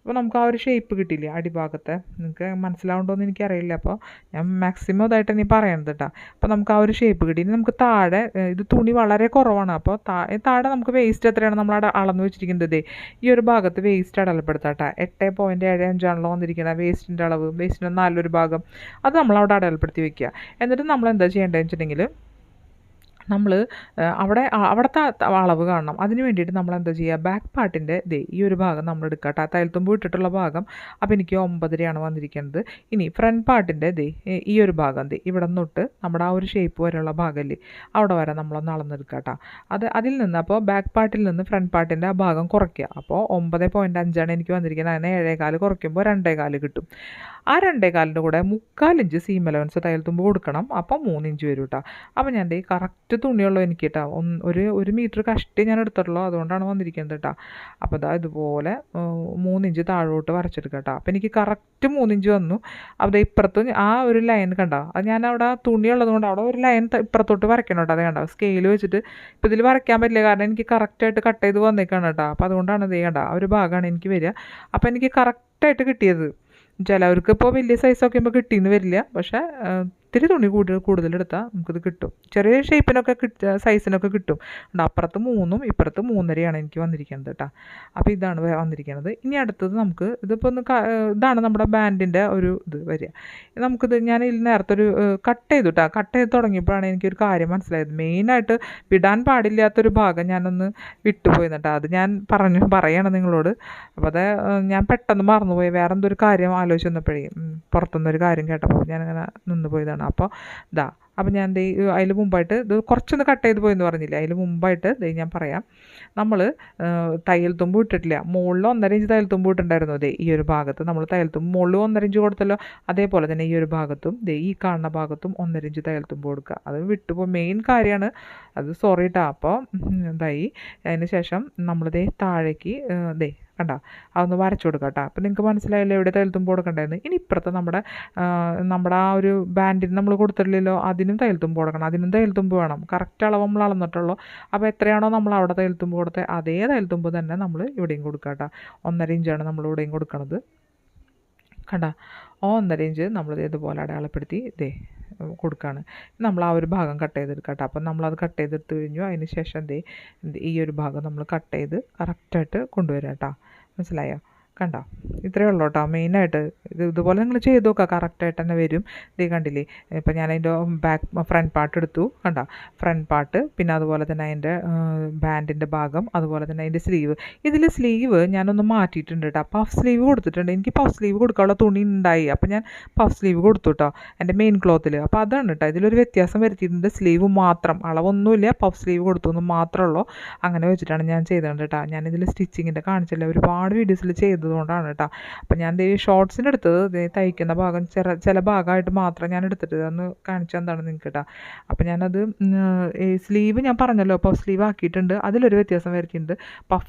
അപ്പോൾ നമുക്ക് ആ ഒരു ഷേപ്പ് കിട്ടിയില്ലേ അടിഭാഗത്തെ? നിങ്ങൾക്ക് മനസ്സിലാവുണ്ടോ എന്ന് എനിക്കറിയില്ല. അപ്പോൾ ഞാൻ മാക്സിമം ഇതായിട്ട് ഇനി പറയണത് കേട്ടോ അപ്പോൾ നമുക്ക് ആ ഒരു ഷേപ്പ് കിട്ടി. ഇനി നമുക്ക് താഴെ ഇത് തുണി വളരെ കുറവാണ്. അപ്പോൾ താഴെ നമുക്ക് വേസ്റ്റ് എത്രയാണ് നമ്മൾ അളന്ന് വെച്ചിരിക്കുന്നത് ഈ ഒരു ഭാഗത്ത് വേസ്റ്റ് അടയാളപ്പെടുത്താം എട്ട് പോയിന്റ് ഏഴ് അഞ്ചാണല്ലോ വന്നിരിക്കുന്നത് വേസ്റ്റിന്റെ അളവ്. വേസ്റ്റിന്റെ നാലൊരു ഭാഗം. അത് നമ്മൾ അവിടെ അടയാളപ്പെടുത്തി വെക്കുക. എന്നിട്ട് നമ്മൾ എന്താ ചെയ്യേണ്ടതെന്ന് വെച്ചിട്ടുണ്ടെങ്കിൽ നമ്മൾ അവിടെ അവിടുത്തെ അളവ് കാണണം. അതിന് വേണ്ടിയിട്ട് നമ്മൾ എന്താ ചെയ്യുക ബാക്ക് പാർട്ടിന്റെ ദേ ഈ ഒരു ഭാഗം നമ്മൾ എടുക്കുക കേട്ടോ തയ്യൽത്തുമ്പ് ഇട്ടിട്ടുള്ള ഭാഗം. അപ്പോൾ എനിക്ക് ഒമ്പതരയാണ് വന്നിരിക്കുന്നത് ഇനി ഫ്രണ്ട് പാർട്ടിന്റെ ദേ ഈ- ഒരു ഭാഗം ദേ ഇവിടെ തൊട്ട് നമ്മുടെ ആ ഒരു ഷേപ്പ് വരെയുള്ള ഭാഗമല്ലേ അവിടെ വരെ നമ്മളൊന്ന് അളന്നെടുക്കുക അത് അതിൽ നിന്ന് അപ്പോൾ ബാക്ക് പാർട്ടിൽ നിന്ന് ഫ്രണ്ട് പാർട്ടിന്റെ ആ ഭാഗം കുറയ്ക്കുക അപ്പോൾ ഒമ്പത് പോയിന്റ് അഞ്ചാണ് എനിക്ക് വന്നിരിക്കുന്നത് അങ്ങനെ ഏഴേകാൽ കുറയ്ക്കുമ്പോൾ രണ്ടേകാൽ കിട്ടും. ആ രണ്ടേകാലിന്റെ കൂടെ മുക്കാലിഞ്ച് സീം അലവൻസ് തയ്യൽ തുമ്പ് കൊടുക്കണം. അപ്പം മൂന്നിഞ്ച് വരും കേട്ടോ അപ്പോൾ ഞാൻ ഈ കറക്റ്റ് തുണിയുള്ളൂ എനിക്ക് കേട്ടോ ഒരു ഒരു മീറ്റർ കഷ്ടി ഞാൻ എടുത്തിട്ടുള്ളൂ. അതുകൊണ്ടാണ് വന്നിരിക്കുന്നത് കേട്ടോ അപ്പോൾ ഇതാ ഇതുപോലെ മൂന്നിഞ്ച് താഴോട്ട് വരച്ചെടുക്കാം കേട്ടോ അപ്പോൾ എനിക്ക് കറക്റ്റ് മൂന്നിഞ്ച് വന്നു. അപ്പോൾ ഇപ്പുറത്ത് ആ ഒരു ലൈൻ കണ്ടോ. അത് ഞാൻ അവിടെ തുണിയുള്ളത് കൊണ്ട് അവിടെ ഒരു ലൈൻ ഇപ്പുറത്തോട്ട് വരയ്ക്കണം കേട്ടോ അത് കണ്ടോ. സ്കെയിൽ വെച്ചിട്ട് ഇപ്പോൾ ഇതിൽ വരയ്ക്കാൻ പറ്റില്ല. കാരണം എനിക്ക് കറക്റ്റായിട്ട് കട്ട് ചെയ്ത് വന്നേക്കാണ് കേട്ടോ അപ്പോൾ അതുകൊണ്ടാണ് ഇത് ചെയ്യേണ്ട ആ ഒരു ഭാഗമാണ് എനിക്ക് വരിക. അപ്പോൾ എനിക്ക് കറക്റ്റായിട്ട് കിട്ടിയത്. ചിലവർക്ക് ഇപ്പോൾ വലിയ സൈസ് ആകുമ്പോൾ കിട്ടിയെന്ന് വരില്ല. പക്ഷേ ഇത്തിരി തുണി കൂടുതൽ കൂടുതലെടുത്താൽ നമുക്കിത് കിട്ടും. ചെറിയ ഷേപ്പിനൊക്കെ കിട്ട സൈസിനൊക്കെ കിട്ടും. അപ്പുറത്ത് മൂന്നും ഇപ്പുറത്ത് മൂന്നരയാണ് എനിക്ക് വന്നിരിക്കുന്നത് കേട്ടോ അപ്പോൾ ഇതാണ് വന്നിരിക്കുന്നത്. ഇനി അടുത്തത് നമുക്ക് ഇതിപ്പോൾ ഒന്ന് ഇതാണ് നമ്മുടെ ബാൻഡിന്റെ ഒരു ഇത് വരിക. നമുക്കിത് ഞാൻ ഇതിൽ നേരത്തെ ഒരു കട്ട് ചെയ്തു കേട്ടോ കട്ട് ചെയ്ത് തുടങ്ങിയപ്പോഴാണ് എനിക്കൊരു കാര്യം മനസ്സിലായത്. മെയിനായിട്ട് വിടാൻ പാടില്ലാത്തൊരു ഭാഗം ഞാനൊന്ന് വിട്ടുപോയി കേട്ടോ അത് ഞാൻ പറഞ്ഞു പറയണം നിങ്ങളോട്. അപ്പോൾ അത് ഞാൻ പെട്ടെന്ന് മറന്നുപോയി. വേറെ എന്തോ ഒരു കാര്യം ആലോചിച്ച് വന്നപ്പോഴേ പുറത്തുനിന്നൊരു കാര്യം കേട്ടപ്പോൾ ഞാനിങ്ങനെ നിന്ന് പോയതാണ് അപ്പോൾ ഇതാ അപ്പോൾ ഞാൻ ദേ അതിൽ മുമ്പായിട്ട് ഇത് കുറച്ചൊന്ന് കട്ട് ചെയ്ത് പോയെന്ന് പറഞ്ഞില്ല? അതിൽ മുമ്പായിട്ട് ദേ ഞാൻ പറയാം. നമ്മൾ തയ്യൽ തുമ്പ് ഇട്ടിട്ടില്ല. മുകളിൽ ഒന്നര ഇഞ്ച് തയ്യൽ തുമ്പ് ഇട്ടുണ്ടായിരുന്നു ദേ ഈ ഒരു ഭാഗത്ത്. നമ്മൾ തയ്യൽ തുമ്പ് മുകളിൽ ഒന്നര ഇഞ്ച് കൊടുത്തല്ലോ. അതേപോലെ തന്നെ ഈ ഒരു ഭാഗത്തും ദേ ഈ കാണുന്ന ഭാഗത്തും ഒന്നര ഇഞ്ച് തയ്യൽ തുമ്പ് കൊടുക്കുക അത് വിട്ടുപോയി മെയിൻ കാര്യമാണ് അത് സോറി കേട്ടോ അപ്പോൾ ഇതായി അതിന് ശേഷം നമ്മൾ ദേ താഴേക്ക് ദേ കണ്ട? അതൊന്ന് വരച്ചു കൊടുക്കാം കേട്ടോ അപ്പം നിങ്ങൾക്ക് മനസ്സിലായല്ലോ എവിടെ തയ്യൽത്തുമ്പ് കൊടുക്കണ്ടായിരുന്നു ഇനി ഇപ്പുറത്തെ നമ്മുടെ നമ്മുടെ ആ ഒരു ബാൻഡിന് നമ്മൾ കൊടുത്തിട്ടില്ലല്ലോ അതിനും തയ്യൽത്തുമ്പ് കൊടുക്കണം. അതിനും തയ്യൽത്തുമ്പ് വേണം. കറക്റ്റ് അളവ് നമ്മൾ അളന്നിട്ടുള്ളൂ. അപ്പോൾ എത്രയാണോ നമ്മൾ അവിടെ തയ്യൽത്തുമ്പ് കൊടുത്തത് അതേ തയ്യൽത്തുമ്പ് തന്നെ നമ്മൾ ഇവിടെയും കൊടുക്കുക കേട്ടോ. ഒന്നര ഇഞ്ചാണ് നമ്മൾ ഇവിടെയും കൊടുക്കണത്. കണ്ട? ഒന്നര ഇഞ്ച് നമ്മൾ ഇതുപോലെ അടയാളപ്പെടുത്തി. ഇതേ കൊടുക്കുകയാണ് നമ്മൾ ആ ഒരു ഭാഗം കട്ട് ചെയ്തെടുക്കാം കേട്ടോ അപ്പം നമ്മളത് കട്ട് ചെയ്തെടുത്ത് കഴിഞ്ഞു. അതിന് ശേഷം ഇത് ഈ ഒരു ഭാഗം നമ്മൾ കട്ട് ചെയ്ത് കറക്റ്റായിട്ട് കൊണ്ടുവരാം കേട്ടോ മനസ്സിലായോ? കണ്ടോ? ഇത്രയേ ഉള്ളൂ കേട്ടോ. മെയിനായിട്ട് ഇത് ഇതുപോലെ നിങ്ങൾ ചെയ്ത് നോക്കുക കറക്റ്റായിട്ട് തന്നെ വരും. ഇത് കണ്ടില്ലേ? ഇപ്പം ഞാൻ അതിന്റെ ബാക്ക് ഫ്രണ്ട് പാർട്ട് എടുത്തു. കണ്ട? ഫ്രണ്ട് പാർട്ട് പിന്നെ അതുപോലെ തന്നെ അതിന്റെ ബാൻഡിന്റെ ഭാഗം അതുപോലെ തന്നെ അതിന്റെ സ്ലീവ് ഇതിൽ സ്ലീവ് ഞാനൊന്ന് മാറ്റിയിട്ടുണ്ട് കേട്ടോ. പഫ് സ്ലീവ് കൊടുത്തിട്ടുണ്ട്. എനിക്ക് പഫ് സ്ലീവ് കൊടുക്കാനുള്ള തുണി ഉണ്ടായി. അപ്പോൾ ഞാൻ പഫ് സ്ലീവ് കൊടുത്തു കേട്ടോ എന്റെ മെയിൻ ക്ലോത്തിൽ അപ്പോൾ അതാണ് കേട്ടോ. ഇതിലൊരു വ്യത്യാസം വരുത്തിയിട്ടുണ്ട്. സ്ലീവ് മാത്രം. അളവൊന്നുമില്ല. പഫ് സ്ലീവ് കൊടുത്തു എന്ന് മാത്രമേ ഉള്ളൂ. അങ്ങനെ വെച്ചിട്ടാണ് ഞാൻ ചെയ്തത് കേട്ടോ. ഞാനിതിൽ സ്റ്റിച്ചിങ്ങിന്റെ കാണിച്ചില്ല. ഒരുപാട് വീഡിയോസിൽ ചെയ്തതുകൊണ്ടാണ് കേട്ടോ അപ്പം ഞാൻ ഈ ഷോർട്സിന് എടുത്തത് തയ്ക്കുന്ന ഭാഗം ചില ചില ഭാഗമായിട്ട് മാത്രം ഞാൻ എടുത്തിട്ട് അന്ന് കാണിച്ചു എന്താണ് നിങ്ങൾക്ക് കേട്ടോ അപ്പം ഞാനത് സ്ലീവ് ഞാൻ പറഞ്ഞല്ലോ. അപ്പോൾ സ്ലീവ് ആക്കിയിട്ടുണ്ട്. അതിലൊരു വ്യത്യാസം വരുത്തിയിട്ടുണ്ട്.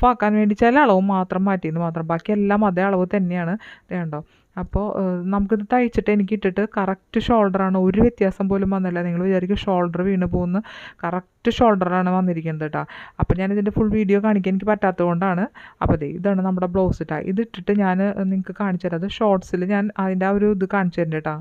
ആക്കാൻ വേണ്ടി ചില അളവ് മാത്രം മാറ്റിയെന്ന് മാത്രം. ബാക്കി എല്ലാം അതേ അളവ് തന്നെയാണ്. ദേ കണ്ടോ? അപ്പോൾ നമുക്കിത് തയ്ച്ചിട്ട് എനിക്ക് ഇട്ടിട്ട് കറക്റ്റ് ഷോൾഡറാണ് ഒരു വ്യത്യാസം പോലും വന്നില്ല. നിങ്ങൾ വിചാരിക്കും ഷോൾഡർ വീണ് പോകുന്ന. കറക്റ്റ് ഷോൾഡറാണ് വന്നിരിക്കുന്നത് കേട്ടോ അപ്പോൾ ഞാൻ ഇതിന്റെ ഫുൾ വീഡിയോ കാണിക്കാൻ എനിക്ക് പറ്റാത്തത് കൊണ്ടാണ് അപ്പോൾ ദേ ഇതാണ് നമ്മുടെ ബ്ലൗസ് ഇട്ടാ ഇതിട്ടിട്ട് ഞാൻ നിങ്ങൾക്ക് കാണിച്ചു തരാം അത് ഷോർട്സിൽ ഞാൻ അതിന്റെ ആ ഒരു ഇത് കാണിച്ചു തരുന്നുണ്ട് കേട്ടോ